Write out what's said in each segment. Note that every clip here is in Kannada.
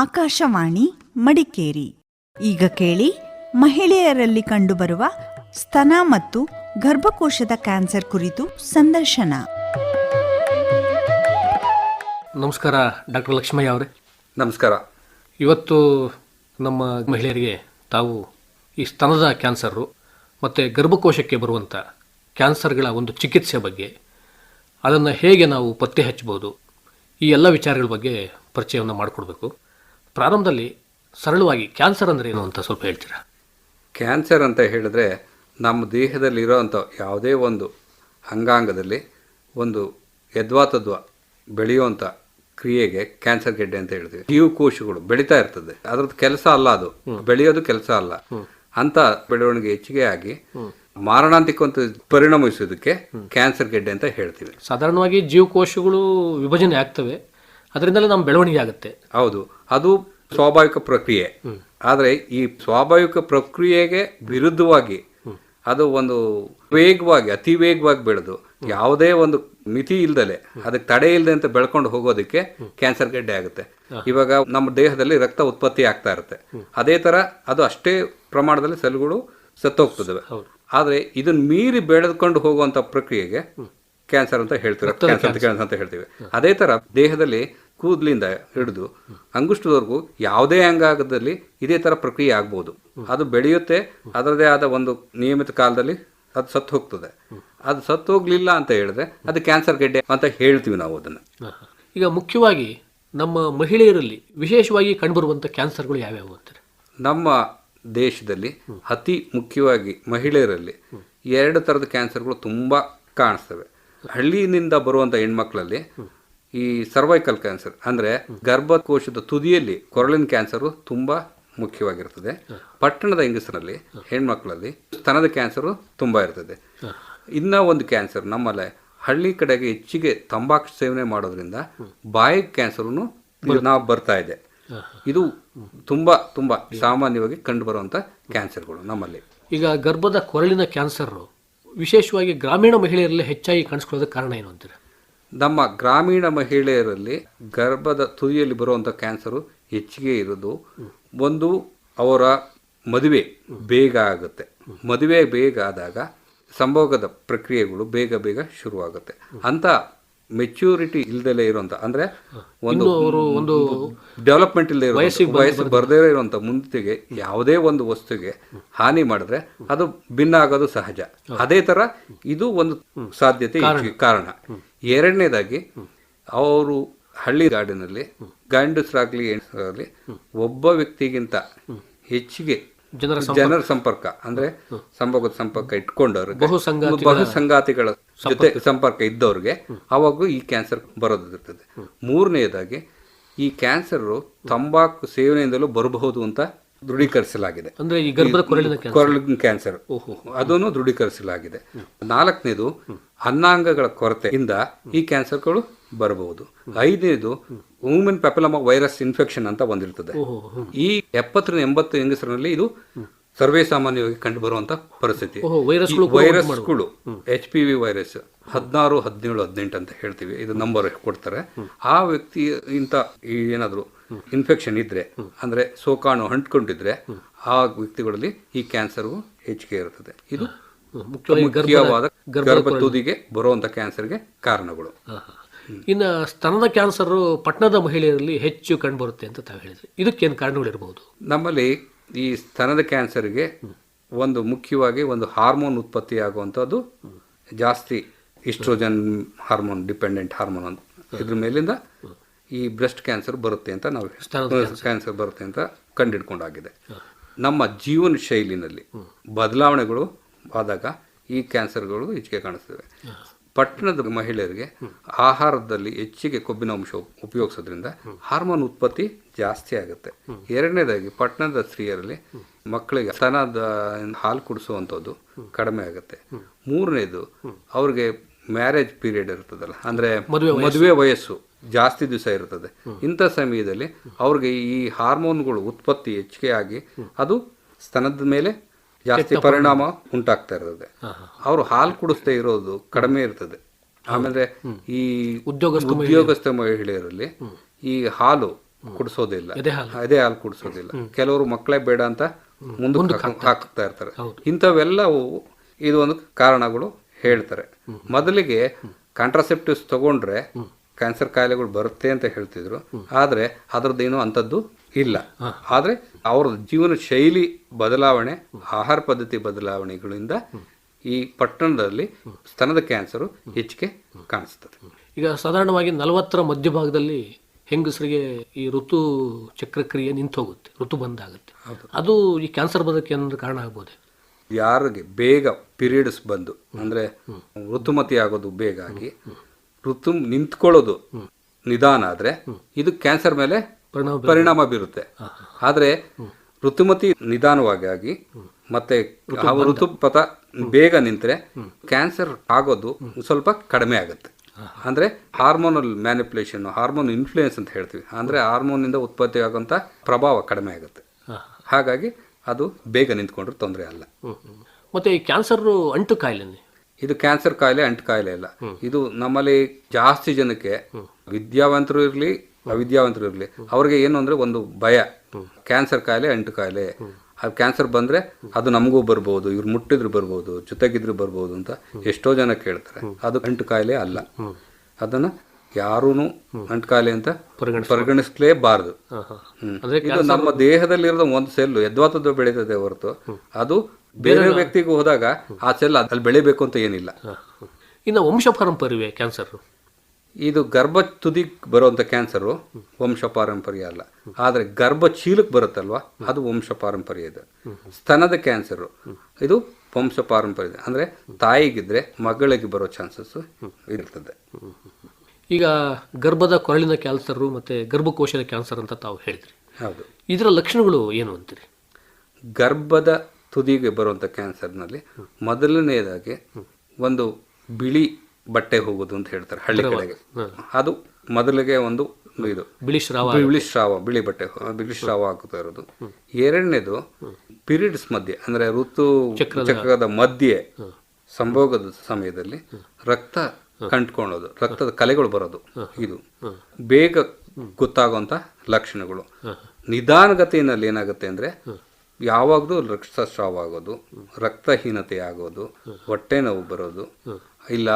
ಆಕಾಶವಾಣಿ ಮಡಿಕೇರಿ. ಈಗ ಕೇಳಿ ಮಹಿಳೆಯರಲ್ಲಿ ಕಂಡುಬರುವ ಸ್ತನ ಮತ್ತು ಗರ್ಭಕೋಶದ ಕ್ಯಾನ್ಸರ್ ಕುರಿತು ಸಂದರ್ಶನ. ನಮಸ್ಕಾರ ಡಾಕ್ಟರ್ ಲಕ್ಷ್ಮಯ್ಯ ಅವರೇ. ನಮಸ್ಕಾರ. ಇವತ್ತು ನಮ್ಮ ಮಹಿಳೆಯರಿಗೆ ತಾವು ಈ ಸ್ತನದ ಕ್ಯಾನ್ಸರು ಮತ್ತು ಗರ್ಭಕೋಶಕ್ಕೆ ಬರುವಂಥ ಕ್ಯಾನ್ಸರ್ಗಳ ಒಂದು ಚಿಕಿತ್ಸೆ ಬಗ್ಗೆ ಅದನ್ನು ಹೇಗೆ ನಾವು ಪತ್ತೆ ಹಚ್ಚಬಹುದು ಈ ಎಲ್ಲ ವಿಚಾರಗಳ ಬಗ್ಗೆ ಪರಿಚಯವನ್ನು ಮಾಡಿಕೊಡ್ಬೇಕು. ಪ್ರಾರಂಭದಲ್ಲಿ ಸರಳವಾಗಿ ಕ್ಯಾನ್ಸರ್ ಅಂದರೆ ಏನು ಅಂತ ಸ್ವಲ್ಪ ಹೇಳ್ತೀರಾ? ಕ್ಯಾನ್ಸರ್ ಅಂತ ಹೇಳಿದ್ರೆ ನಮ್ಮ ದೇಹದಲ್ಲಿರೋಂಥ ಯಾವುದೇ ಒಂದು ಅಂಗಾಂಗದಲ್ಲಿ ಒಂದು ಯದ್ವಾತದ್ವಾ ಬೆಳೆಯುವಂಥ ಕ್ರಿಯೆಗೆ ಕ್ಯಾನ್ಸರ್ ಗೆಡ್ಡೆ ಅಂತ ಹೇಳ್ತೀವಿ. ಜೀವಕೋಶಗಳು ಬೆಳೀತಾ ಇರ್ತದೆ. ಅದ್ರದ್ದು ಕೆಲಸ ಅಲ್ಲ ಅದು. ಬೆಳೆಯೋದು ಕೆಲಸ ಅಲ್ಲ. ಅಂತ ಬೆಳವಣಿಗೆ ಹೆಚ್ಚಿಗೆ ಆಗಿ ಮಾರಣಾಂತಿಕ ಅಂತ ಪರಿಣಮಿಸೋದಕ್ಕೆ ಕ್ಯಾನ್ಸರ್ ಗೆಡ್ಡೆ ಅಂತ ಹೇಳ್ತೀವಿ. ಸಾಧಾರಣವಾಗಿ ಜೀವಕೋಶಗಳು ವಿಭಜನೆ ಆಗ್ತವೆ. ಅದರಿಂದಲೇ ನಮ್ಮ ಬೆಳವಣಿಗೆ ಆಗುತ್ತೆ. ಹೌದು. ಅದು ಸ್ವಾಭಾವಿಕ ಪ್ರಕ್ರಿಯೆ. ಆದರೆ ಈ ಸ್ವಾಭಾವಿಕ ಪ್ರಕ್ರಿಯೆಗೆ ವಿರುದ್ಧವಾಗಿ ಅದು ಒಂದು ವೇಗವಾಗಿ ಅತಿ ವೇಗವಾಗಿ ಬೆಳೆದು ಯಾವುದೇ ಒಂದು ಮಿತಿ ಇಲ್ದಲೆ ಅದಕ್ಕೆ ತಡೆ ಇಲ್ಲದೆ ಅಂತ ಬೆಳ್ಕೊಂಡು ಹೋಗೋದಕ್ಕೆ ಕ್ಯಾನ್ಸರ್ ಗೆಡ್ಡೆ ಆಗುತ್ತೆ. ಇವಾಗ ನಮ್ಮ ದೇಹದಲ್ಲಿ ರಕ್ತ ಉತ್ಪತ್ತಿ ಆಗ್ತಾ ಇರುತ್ತೆ. ಅದೇ ತರ ಅದು ಅಷ್ಟೇ ಪ್ರಮಾಣದಲ್ಲಿ ಸೆಲ್ಗಳು ಸತ್ತೋಗ್ತದೆ ಆದ್ರೆ ಇದನ್ನ ಮೀರಿ ಬೆಳೆದುಕೊಂಡು ಹೋಗುವಂತ ಪ್ರಕ್ರಿಯೆಗೆ ಕ್ಯಾನ್ಸರ್ ಅಂತ ಹೇಳ್ತೀವಿ. ಅಂತ ಹೇಳ್ತೀವಿ. ಅದೇ ತರ ದೇಹದಲ್ಲಿ ಕೂದಲಿಂದ ಹಿಡಿದು ಅಂಗುಷ್ಟದವರೆಗೂ ಯಾವುದೇ ಅಂಗಾಗದಲ್ಲಿ ಇದೇ ಥರ ಪ್ರಕ್ರಿಯೆ ಆಗ್ಬೋದು. ಅದು ಬೆಳೆಯುತ್ತೆ ಅದರದೇ ಆದ ಒಂದು ನಿಯಮಿತ ಕಾಲದಲ್ಲಿ ಅದು ಸತ್ತು ಹೋಗ್ತದೆ. ಅದು ಸತ್ತು ಹೋಗ್ಲಿಲ್ಲ ಅಂತ ಹೇಳಿದ್ರೆ ಅದು ಕ್ಯಾನ್ಸರ್ ಗೆಡ್ಡೆ ಅಂತ ಹೇಳ್ತೀವಿ ನಾವು ಅದನ್ನ. ಈಗ ಮುಖ್ಯವಾಗಿ ನಮ್ಮ ಮಹಿಳೆಯರಲ್ಲಿ ವಿಶೇಷವಾಗಿ ಕಂಡುಬರುವಂಥ ಕ್ಯಾನ್ಸರ್ಗಳು ಯಾವ್ಯಾವು ಅಂತ ನಮ್ಮ ದೇಶದಲ್ಲಿ ಅತಿ ಮುಖ್ಯವಾಗಿ ಮಹಿಳೆಯರಲ್ಲಿ ಎರಡು ಥರದ ಕ್ಯಾನ್ಸರ್ಗಳು ತುಂಬ ಕಾಣಿಸ್ತವೆ. ಹಳ್ಳಿಯಿಂದ ಬರುವಂಥ ಹೆಣ್ಮಕ್ಳಲ್ಲಿ ಈ ಸರ್ವೈಕಲ್ ಕ್ಯಾನ್ಸರ್ ಅಂದರೆ ಗರ್ಭಕೋಶದ ತುದಿಯಲ್ಲಿ ಕೊರಳಿನ ಕ್ಯಾನ್ಸರು ತುಂಬ ಮುಖ್ಯವಾಗಿರ್ತದೆ. ಪಟ್ಟಣದ ಹೆಂಗಸರಲ್ಲಿ ಹೆಣ್ಮಕ್ಳಲ್ಲಿ ಸ್ತನದ ಕ್ಯಾನ್ಸರು ತುಂಬ ಇರ್ತದೆ. ಇನ್ನ ಒಂದು ಕ್ಯಾನ್ಸರ್ ನಮ್ಮಲ್ಲೇ ಹಳ್ಳಿ ಕಡೆಗೆ ಹೆಚ್ಚಿಗೆ ತಂಬಾಕು ಸೇವನೆ ಮಾಡೋದ್ರಿಂದ ಬಾಯಿ ಕ್ಯಾನ್ಸರ್ನು ನಾವು ಬರ್ತಾ ಇದೆ. ಇದು ತುಂಬಾ ತುಂಬಾ ಸಾಮಾನ್ಯವಾಗಿ ಕಂಡು ಬರುವಂತ ಕ್ಯಾನ್ಸರ್ಗಳು ನಮ್ಮಲ್ಲಿ. ಈಗ ಗರ್ಭದ ಕೊರಳಿನ ಕ್ಯಾನ್ಸರ್ ವಿಶೇಷವಾಗಿ ಗ್ರಾಮೀಣ ಮಹಿಳೆಯರಲ್ಲಿ ಹೆಚ್ಚಾಗಿ ಕಾಣಿಸ್ಕೊಳ್ಳೋದಕ್ಕೆ ಕಾರಣ ಏನು ಅಂತಾರೆ? ನಮ್ಮ ಗ್ರಾಮೀಣ ಮಹಿಳೆಯರಲ್ಲಿ ಗರ್ಭದ ತುದಿಯಲ್ಲಿ ಬರುವಂಥ ಕ್ಯಾನ್ಸರು ಹೆಚ್ಚಿಗೆ ಇರೋದು. ಒಂದು ಅವರ ಮದುವೆ ಬೇಗ ಆಗುತ್ತೆ. ಮದುವೆ ಬೇಗ ಆದಾಗ ಸಂಭೋಗದ ಪ್ರಕ್ರಿಯೆಗಳು ಬೇಗ ಬೇಗ ಶುರುವಾಗುತ್ತೆ. ಅಂತ ಮೆಚ್ಯೂರಿಟಿ ಇಲ್ದಲೇ ಇರುವಂತ ಅಂದ್ರೆ ಒಂದು ಒಂದು ಡೆವಲಪ್ಮೆಂಟ್ ಇಲ್ಲದೆ ಇರೋ ವಯಸ್ಸು ಬರದೇ ಇರುವಂತ ಮುಂದೆಗೆ ಯಾವುದೇ ಒಂದು ವಸ್ತುಗೆ ಹಾನಿ ಮಾಡಿದ್ರೆ ಅದು ಭಿನ್ನ ಆಗೋದು ಸಹಜ. ಅದೇ ತರ ಇದು ಒಂದು ಸಾಧ್ಯತೆ ಕಾರಣ. ಎರಡನೇದಾಗಿ ಅವರು ಹಳ್ಳಿ ಗಾಡಿನಲ್ಲಿ ಗಂಡಸರಾಗ್ಲಿ ಹೆಣ್ಣಾಗ್ಲಿ ಒಬ್ಬ ವ್ಯಕ್ತಿಗಿಂತ ಹೆಚ್ಚಿಗೆ ಜನರ ಸಂಪರ್ಕ. ಅಂದ್ರೆ ಸಂಭೋಗದ ಸಂಪರ್ಕ ಇಟ್ಕೊಂಡವ್ರಿಗೆ ಬಹು ಸಂಗಾತಿಗಳ ಜೊತೆ ಸಂಪರ್ಕ ಇದ್ದವ್ರಿಗೆ ಅವಾಗೂ ಈ ಕ್ಯಾನ್ಸರ್ ಬರೋದಿರ್ತದೆ. ಮೂರನೆಯದಾಗಿ ಈ ಕ್ಯಾನ್ಸರ್ ತಂಬಾಕು ಸೇವನೆಯಿಂದಲೂ ಬರಬಹುದು ಅಂತ ದೃಢೀಕರಿಸಲಾಗಿದೆ. ಅಂದ್ರೆ ಈ ಗರ್ಭದ ಕೊರಳಿನ ಕ್ಯಾನ್ಸರ್ ಅದನ್ನು ದೃಢೀಕರಿಸಲಾಗಿದೆ. ನಾಲ್ಕನೇದು ಅನ್ನಾಂಗಗಳ ಕೊರತೆಯಿಂದ ಈ ಕ್ಯಾನ್ಸರ್ಗಳು ಬರಬಹುದು. ಐದನೇದು ಹ್ಯೂಮನ್ ಪೆಪಲಮ ವೈರಸ್ ಇನ್ಫೆಕ್ಷನ್ ಅಂತ ಬಂದಿರ್ತದೆ. ಈ ಎಪ್ಪತ್ತರಿಂದ ಎಂಬತ್ತು ಹೆಂಗಸರಲ್ಲಿ ಇದು ಸರ್ವೇ ಸಾಮಾನ್ಯವಾಗಿ ಕಂಡು ಬರುವಂತ ಪರಿಸ್ಥಿತಿ ವೈರಸ್ಗಳು ಎಚ್ ಪಿ ವಿ ವೈರಸ್ ಹದಿನಾರು ಹದಿನೇಳು ಹದಿನೆಂಟು ಅಂತ ಹೇಳ್ತೀವಿ. ಇದು ನಂಬರ್ ಕೊಡ್ತಾರೆ. ಆ ವ್ಯಕ್ತಿ ಇಂತ ಏನಾದ್ರು ಇನ್ಫೆಕ್ಷನ್ ಇದ್ರೆ ಅಂದ್ರೆ ಸೋಕಾಣು ಅಂಟ್ಕೊಂಡಿದ್ರೆ ಆ ವ್ಯಕ್ತಿಗಳಲ್ಲಿ ಈ ಕ್ಯಾನ್ಸರ್ ಹೆಚ್ಚಿಗೆ ಇರುತ್ತದೆ. ಇದು ಮುಖ್ಯವಾದ ಗರ್ಭ ತುದಿಗೆ ಬರುವಂತ ಕ್ಯಾನ್ಸರ್ಗೆ ಕಾರಣಗಳು. ಇನ್ನು ಸ್ತನದ ಕ್ಯಾನ್ಸರ್ ಪಟ್ಟಣದ ಮಹಿಳೆಯರಲ್ಲಿ ಹೆಚ್ಚು ಕಂಡುಬರುತ್ತೆ ಅಂತ ತಾವು ಹೇಳಿದ್ರಿ. ಇದಕ್ಕೇನು ಕಾರಣಗಳಿರಬಹುದು ನಮ್ಮಲ್ಲಿ ಈ ಸ್ತನದ ಕ್ಯಾನ್ಸರ್ಗೆ ಒಂದು ಮುಖ್ಯವಾಗಿ ಒಂದು ಹಾರ್ಮೋನ್ ಉತ್ಪತ್ತಿ ಆಗುವಂಥದ್ದು ಜಾಸ್ತಿ ಇಸ್ಟ್ರೋಜನ್ ಹಾರ್ಮೋನ್ ಡಿಪೆಂಡೆಂಟ್ ಹಾರ್ಮೋನ್ ಅಂತ. ಇದ್ರ ಮೇಲಿಂದ ಈ ಬ್ರೆಸ್ಟ್ ಕ್ಯಾನ್ಸರ್ ಬರುತ್ತೆ ಅಂತ ನಾವು ಕ್ಯಾನ್ಸರ್. ಬರುತ್ತೆ ಅಂತ ಕಂಡಿಡ್ಕೊಂಡಾಗಿದೆ ನಮ್ಮ ಜೀವನ ಶೈಲಿನಲ್ಲಿ ಬದಲಾವಣೆಗಳು ಆದಾಗ ಈ ಕ್ಯಾನ್ಸರ್ಗಳು ಹೆಚ್ಚಿಗೆ ಕಾಣಿಸ್ತವೆ. ಪಟ್ಟಣದ ಮಹಿಳೆಯರಿಗೆ ಆಹಾರದಲ್ಲಿ ಹೆಚ್ಚಿಗೆ ಕೊಬ್ಬಿನ ಅಂಶ ಉಪಯೋಗಿಸೋದ್ರಿಂದ ಹಾರ್ಮೋನ್ ಉತ್ಪತ್ತಿ ಜಾಸ್ತಿ ಆಗುತ್ತೆ. ಎರಡನೇದಾಗಿ ಪಟ್ಟಣದ ಸ್ತ್ರೀಯರಲ್ಲಿ ಮಕ್ಕಳಿಗೆ ಸ್ತನದ ಹಾಲು ಕುಡಿಸುವಂಥದ್ದು ಕಡಿಮೆ ಆಗುತ್ತೆ. ಮೂರನೇದು ಅವ್ರಿಗೆ ಮ್ಯಾರೇಜ್ ಪೀರಿಯಡ್ ಇರ್ತದಲ್ಲ ಅಂದ್ರೆ ಮದುವೆ ವಯಸ್ಸು. ಜಾಸ್ತಿ ದಿವಸ ಇರ್ತದೆ. ಇಂಥ ಸಮಯದಲ್ಲಿ ಅವ್ರಿಗೆ ಈ ಹಾರ್ಮೋನ್ಗಳು ಉತ್ಪತ್ತಿ ಹೆಚ್ಚಿಗೆ ಆಗಿ ಅದು ಸ್ತನದ ಮೇಲೆ ಜಾಸ್ತಿ ಪರಿಣಾಮ ಉಂಟಾಗ್ತಾ ಇರ್ತದೆ. ಅವರು ಹಾಲು ಕುಡಿಸ್ತಾ ಇರೋದು ಕಡಿಮೆ ಇರ್ತದೆ. ಆಮೇಲೆ ಈ ಉದ್ಯೋಗ ಉದ್ಯೋಗಸ್ಥ ಮಹಿಳೆಯರಲ್ಲಿ ಈ ಹಾಲು ಕುಡಿಸೋದಿಲ್ಲ. ಅದೇ ಹಾಲು. ಕುಡಿಸೋದಿಲ್ಲ. ಕೆಲವರು ಮಕ್ಕಳೇ ಬೇಡ ಅಂತ ಮುಂದೆ ಹಾಕ್ತಾ ಇರ್ತಾರೆ. ಇಂಥವೆಲ್ಲವು ಇದು ಒಂದು ಕಾರಣಗಳು ಹೇಳ್ತಾರೆ. ಮೊದಲಿಗೆ ಕಾಂಟ್ರಾಸೆಪ್ಟಿವ್ಸ್ ತಗೊಂಡ್ರೆ ಕ್ಯಾನ್ಸರ್ ಕಾಯಿಲೆಗಳು ಬರುತ್ತೆ ಅಂತ ಹೇಳ್ತಿದ್ರು. ಆದ್ರೆ ಅದ್ರದ್ದೇನು ಅಂಥದ್ದು ಇಲ್ಲ. ಆದರೆ ಅವರ ಜೀವನ ಶೈಲಿ ಬದಲಾವಣೆ ಆಹಾರ ಪದ್ಧತಿ ಬದಲಾವಣೆಗಳಿಂದ ಈ ಪಟ್ಟಣದಲ್ಲಿ ಸ್ತನದ ಕ್ಯಾನ್ಸರು ಹೆಚ್ಚಿಗೆ ಕಾಣಿಸ್ತದೆ. ಈಗ ಸಾಧಾರಣವಾಗಿ ನಲವತ್ತರ ಮಧ್ಯಭಾಗದಲ್ಲಿ ಹೆಂಗಸರಿಗೆ ಈ ಋತು ಚಕ್ರಕ್ರಿಯೆ ನಿಂತು ಹೋಗುತ್ತೆ ಋತು ಬಂದಾಗುತ್ತೆ. ಅದು ಈ ಕ್ಯಾನ್ಸರ್ ಬರೋದಕ್ಕೆ ಒಂದು ಕಾರಣ ಆಗ್ಬೋದೆ? ಯಾರಿಗೆ ಬೇಗ ಪೀರಿಯಡ್ಸ್ ಬಂದು ಅಂದ್ರೆ ಋತುಮತಿ ಆಗೋದು ಬೇಗ ಆಗಿ ಋತು ನಿಂತ್ಕೊಳ್ಳೋದು ನಿಧಾನ ಆದ್ರೆ ಇದು ಕ್ಯಾನ್ಸರ್ ಮೇಲೆ ಪರಿಣಾಮ ಬೀರುತ್ತೆ. ಆದರೆ ಋತುಮತಿ ನಿಧಾನವಾಗಿ ಆಗಿ ಮತ್ತೆ ಆ ಋತುಪಥ ಬೇಗ ನಿಂತರೆ ಕ್ಯಾನ್ಸರ್ ಆಗೋದು ಸ್ವಲ್ಪ ಕಡಿಮೆ ಆಗುತ್ತೆ. ಅಂದ್ರೆ ಹಾರ್ಮೋನಲ್ ಮ್ಯಾನಿಪುಲೇಷನ್ ಹಾರ್ಮೋನ್ ಇನ್ಫ್ಲೂಯೆನ್ಸ್ ಅಂತ ಹೇಳ್ತೀವಿ. ಅಂದ್ರೆ ಹಾರ್ಮೋನಿಂದ ಉತ್ಪತ್ತಿ ಆಗುವಂಥ ಪ್ರಭಾವ ಕಡಿಮೆ ಆಗುತ್ತೆ. ಹಾಗಾಗಿ ಅದು ಬೇಗ ನಿಂತ್ಕೊಂಡ್ರೆ ತೊಂದರೆ ಅಲ್ಲ. ಮತ್ತೆ ಈ ಕ್ಯಾನ್ಸರ್ ಅಂಟು ಕಾಯಿಲೆ ಇದು ಕ್ಯಾನ್ಸರ್ ಕಾಯಿಲೆ ಅಂಟು ಕಾಯಿಲೆ ಇಲ್ಲ ಇದು ನಮ್ಮಲ್ಲಿ ಜಾಸ್ತಿ ಜನಕ್ಕೆ ವಿದ್ಯಾವಂತರು ಇರಲಿ ಅವಿದ್ಯಾವಂತರು ಇರಲಿ. ಅವ್ರಿಗೆ ಏನು ಅಂದರೆ ಒಂದು ಭಯ. ಕ್ಯಾನ್ಸರ್ ಕಾಯಿಲೆ ಅಂಟು ಕಾಯಿಲೆ. ಅದು ಕ್ಯಾನ್ಸರ್ ಬಂದ್ರೆ ಅದು ನಮಗೂ ಬರ್ಬೋದು ಇವ್ರು ಮುಟ್ಟಿದ್ರು ಬರ್ಬೋದು ಜೊತೆಗಿದ್ರು ಬರ್ಬೋದು ಅಂತ ಎಷ್ಟೋ ಜನ ಕೇಳ್ತಾರೆ. ಅದು ಅಂಟು ಕಾಯಿಲೆ ಅಲ್ಲ. ಅದನ್ನ ಯಾರೂ ಅಂಟು ಕಾಯಿಲೆ ಅಂತ ಪರಿಗಣಿಸಲೇಬಾರದು. ಇದು ನಮ್ಮ ದೇಹದಲ್ಲಿರೋ ಒಂದು ಸೆಲ್ ಯದ್ವಾತದ್ದು ಬೆಳೀತದೆ ಹೊರತು. ಅದು ಬೇರೆ ವ್ಯಕ್ತಿಗೂ ಹೋದಾಗ ಆ ಸೆಲ್ ಅಲ್ಲಿ ಬೆಳಿಬೇಕು ಅಂತ ಏನಿಲ್ಲ. ಇನ್ನು ವಂಶ ಪಾರಂಪರ್ಯವೇ ಕ್ಯಾನ್ಸರ್ ಇದು ಗರ್ಭ ತುದಿಗೆ ಬರುವಂಥ ಕ್ಯಾನ್ಸರು ವಂಶ ಪಾರಂಪರ್ಯ ಅಲ್ಲ. ಆದರೆ ಗರ್ಭ ಚೀಲಕ್ಕೆ ಬರುತ್ತಲ್ವಾ? ಅದು ವಂಶ ಪಾರಂಪರ್ಯ ಇದೆ. ಸ್ತನದ ಕ್ಯಾನ್ಸರು ಇದು ವಂಶ ಪಾರಂಪರ್ಯ ಇದೆ. ಅಂದ್ರೆ ತಾಯಿಗಿದ್ರೆ ಮಗಳಿಗೆ ಬರೋ ಚಾನ್ಸಸ್ಸು ಇರ್ತದೆ. ಈಗ ಗರ್ಭದ ಕೊರಳಿನ ಕ್ಯಾನ್ಸರು ಮತ್ತು ಗರ್ಭಕೋಶದ ಕ್ಯಾನ್ಸರ್ ಅಂತ ತಾವು ಹೇಳಿದ್ರಿ. ಹೌದು. ಇದರ ಲಕ್ಷಣಗಳು ಏನು ಅಂತೀರಿ? ಗರ್ಭದ ತುದಿಗೆ ಬರುವಂಥ ಕ್ಯಾನ್ಸರ್ನಲ್ಲಿ ಮೊದಲನೆಯದಾಗಿ ಒಂದು ಬಿಳಿ ಬಟ್ಟೆ ಹೋಗೋದು ಅಂತ ಹೇಳ್ತಾರೆ ಹಳ್ಳಿ ಕಡೆಗೆ. ಅದು ಮೊದಲಿಗೆ ಒಂದು ಇದು ಬಿಳಿ ಶ್ರಾವ ಬಿಳಿ ಶ್ರಾವ ಬಿಳಿ ಬಟ್ಟೆ ಬಿಳಿ ಶ್ರಾವ ಹಾಕುತ್ತಾ ಇರೋದು. ಎರಡನೇದು ಪೀರಿಯಡ್ಸ್ ಮಧ್ಯೆ ಅಂದ್ರೆ ಋತು ಚಕ್ರದ ಮಧ್ಯೆ ಸಂಭೋಗದ ಸಮಯದಲ್ಲಿ ರಕ್ತ ಕಂಟ್ಕೊಳ್ಳೋದು ರಕ್ತದ ಕಲೆಗಳು ಬರೋದು ಇದು. ಬೇಗ ಗೊತ್ತಾಗುವಂತ ಲಕ್ಷಣಗಳು. ನಿಧಾನಗತಿಯಲ್ಲಿ ಏನಾಗುತ್ತೆ ಅಂದ್ರೆ ಯಾವಾಗಲೂ ರಕ್ತಸ್ರಾವ ಆಗೋದು ರಕ್ತಹೀನತೆ ಆಗೋದು ಹೊಟ್ಟೆ ನೋವು ಬರೋದು ಇಲ್ಲ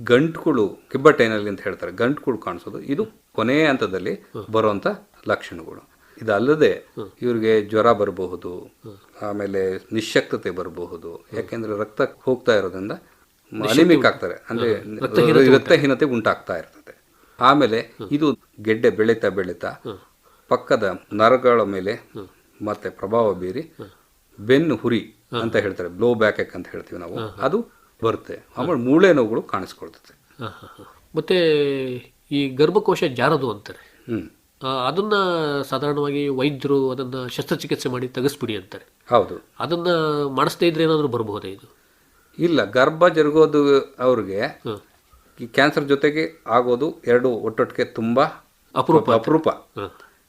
ಗಂಟುಗಳು ಕಿಬ್ಬಟ್ಟೆನಲ್ಲಿ ಅಂತ ಹೇಳ್ತಾರೆ ಗಂಟುಗಳು ಕಾಣಿಸೋದು. ಇದು ಕೊನೆಯ ಹಂತದಲ್ಲಿ ಬರುವಂತ ಲಕ್ಷಣಗಳು. ಇದಲ್ಲದೆ ಇವ್ರಿಗೆ ಜ್ವರ ಬರಬಹುದು ಆಮೇಲೆ ನಿಶಕ್ತತೆ ಬರಬಹುದು. ಯಾಕೆಂದ್ರೆ ರಕ್ತ ಹೋಗ್ತಾ ಇರೋದ್ರಿಂದ ಅನಿಮಿಕ್ ಆಗ್ತಾರೆ ಅಂದ್ರೆ ರಕ್ತಹೀನತೆ ಉಂಟಾಗ್ತಾ ಇರ್ತದೆ. ಆಮೇಲೆ ಇದು ಗೆಡ್ಡೆ ಬೆಳೀತಾ ಬೆಳೀತಾ ಪಕ್ಕದ ನರಗಳ ಮೇಲೆ ಮತ್ತೆ ಪ್ರಭಾವ ಬೀರಿ ಬೆನ್ನು ಹುರಿ ಅಂತ ಹೇಳ್ತಾರೆ. ಬ್ಲೋ ಬ್ಯಾಕ್ ಅಂತ ಹೇಳ್ತೀವಿ ನಾವು. ಅದು ಬರುತ್ತೆ. ಆಮೇಲೆ ಮೂಳೆ ನೋವುಗಳು ಕಾಣಿಸ್ಕೊಳ್ತದೆ. ಹ, ಹ, ಹ. ಮತ್ತೆ ಈ ಗರ್ಭಕೋಶ ಜಾರದು ಅಂತಾರೆ. ಅದನ್ನ ಸಾಧಾರಣವಾಗಿ ವೈದ್ಯರು ಅದನ್ನ ಶಸ್ತ್ರಚಿಕಿತ್ಸೆ ಮಾಡಿ ತೆಗೆಸ್ಬಿಡಿ ಅಂತಾರೆ. ಹೌದು. ಅದನ್ನ ಮಾಡಿಸ್ದೇ ಇದ್ರೆ ಏನಾದರೂ ಬರಬಹುದೇ ಇದು? ಇಲ್ಲ ಗರ್ಭ ಜರುಗೋದು ಅವ್ರಿಗೆ ಈ ಕ್ಯಾನ್ಸರ್ ಜೊತೆಗೆ ಆಗೋದು ಎರಡು ಒಟ್ಟೊಟ್ಟಿಗೆ ತುಂಬಾ ಅಪರೂಪ ಅಪರೂಪ.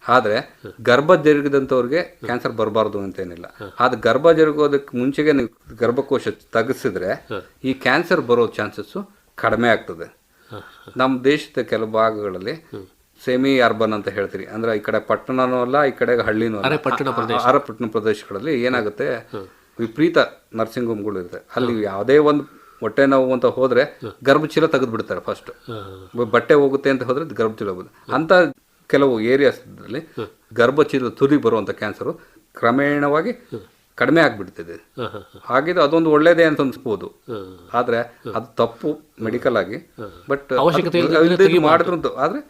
ಆದ್ರೆ ಗರ್ಭ ಜರುಗಿದಂಥವ್ರಿಗೆ ಕ್ಯಾನ್ಸರ್ ಬರಬಾರ್ದು ಅಂತೇನಿಲ್ಲ. ಆದ ಗರ್ಭ ಜರುಗೋದಕ್ಕೆ ಮುಂಚೆಗೆ ನೀವು ಗರ್ಭಕೋಶ ತಗಿಸಿದ್ರೆ ಈ ಕ್ಯಾನ್ಸರ್ ಬರೋ ಚಾನ್ಸಸ್ ಕಡಿಮೆ ಆಗ್ತದೆ. ನಮ್ಮ ದೇಶದ ಕೆಲವು ಭಾಗಗಳಲ್ಲಿ ಸೆಮಿ ಅರ್ಬನ್ ಅಂತ ಹೇಳ್ತೀರಿ. ಅಂದ್ರೆ ಈ ಕಡೆ ಪಟ್ಟಣನೂ ಅಲ್ಲ ಈ ಕಡೆ ಹಳ್ಳಿನೂ ಅಲ್ಲ. ಅರಪಟ್ಟಣ ಪ್ರದೇಶಗಳಲ್ಲಿ ಏನಾಗುತ್ತೆ? ವಿಪರೀತ ನರ್ಸಿಂಗ್ ಹೋಮ್ಗಳು ಇರುತ್ತೆ. ಅಲ್ಲಿ ಯಾವುದೇ ಒಂದು ಹೊಟ್ಟೆ ನೋವು ಅಂತ ಹೋದ್ರೆ ಗರ್ಭಚೀಲ ತೆಗೆದು ಬಿಡ್ತಾರೆ ಫಸ್ಟ್ ಬಟ್ಟೆ ಹೋಗುತ್ತೆ ಅಂತ ಹೋದ್ರೆ ಗರ್ಭಚೀಲ ಹೋಗುತ್ತೆ. ಅಂತ ಕೆಲವು ಏರಿಯಾಸ್ದಲ್ಲಿ ಗರ್ಭಚೀಲ ತುದಿ ಬರುವಂಥ ಕ್ಯಾನ್ಸರು ಕ್ರಮೇಣವಾಗಿ ಕಡಿಮೆ ಆಗಿಬಿಡ್ತಿದೆ. ಹಾಗಿದ್ರೆ ಅದೊಂದು ಒಳ್ಳೇದೇ ಅಂತ ಅನ್ಸ್ಬೋದು. ಆದರೆ ಅದು ತಪ್ಪು ಮೆಡಿಕಲ್ ಆಗಿ. ಬಟ್ ಮಾಡಿದ್ರು ಆದರೆ ಆದ್ರೆ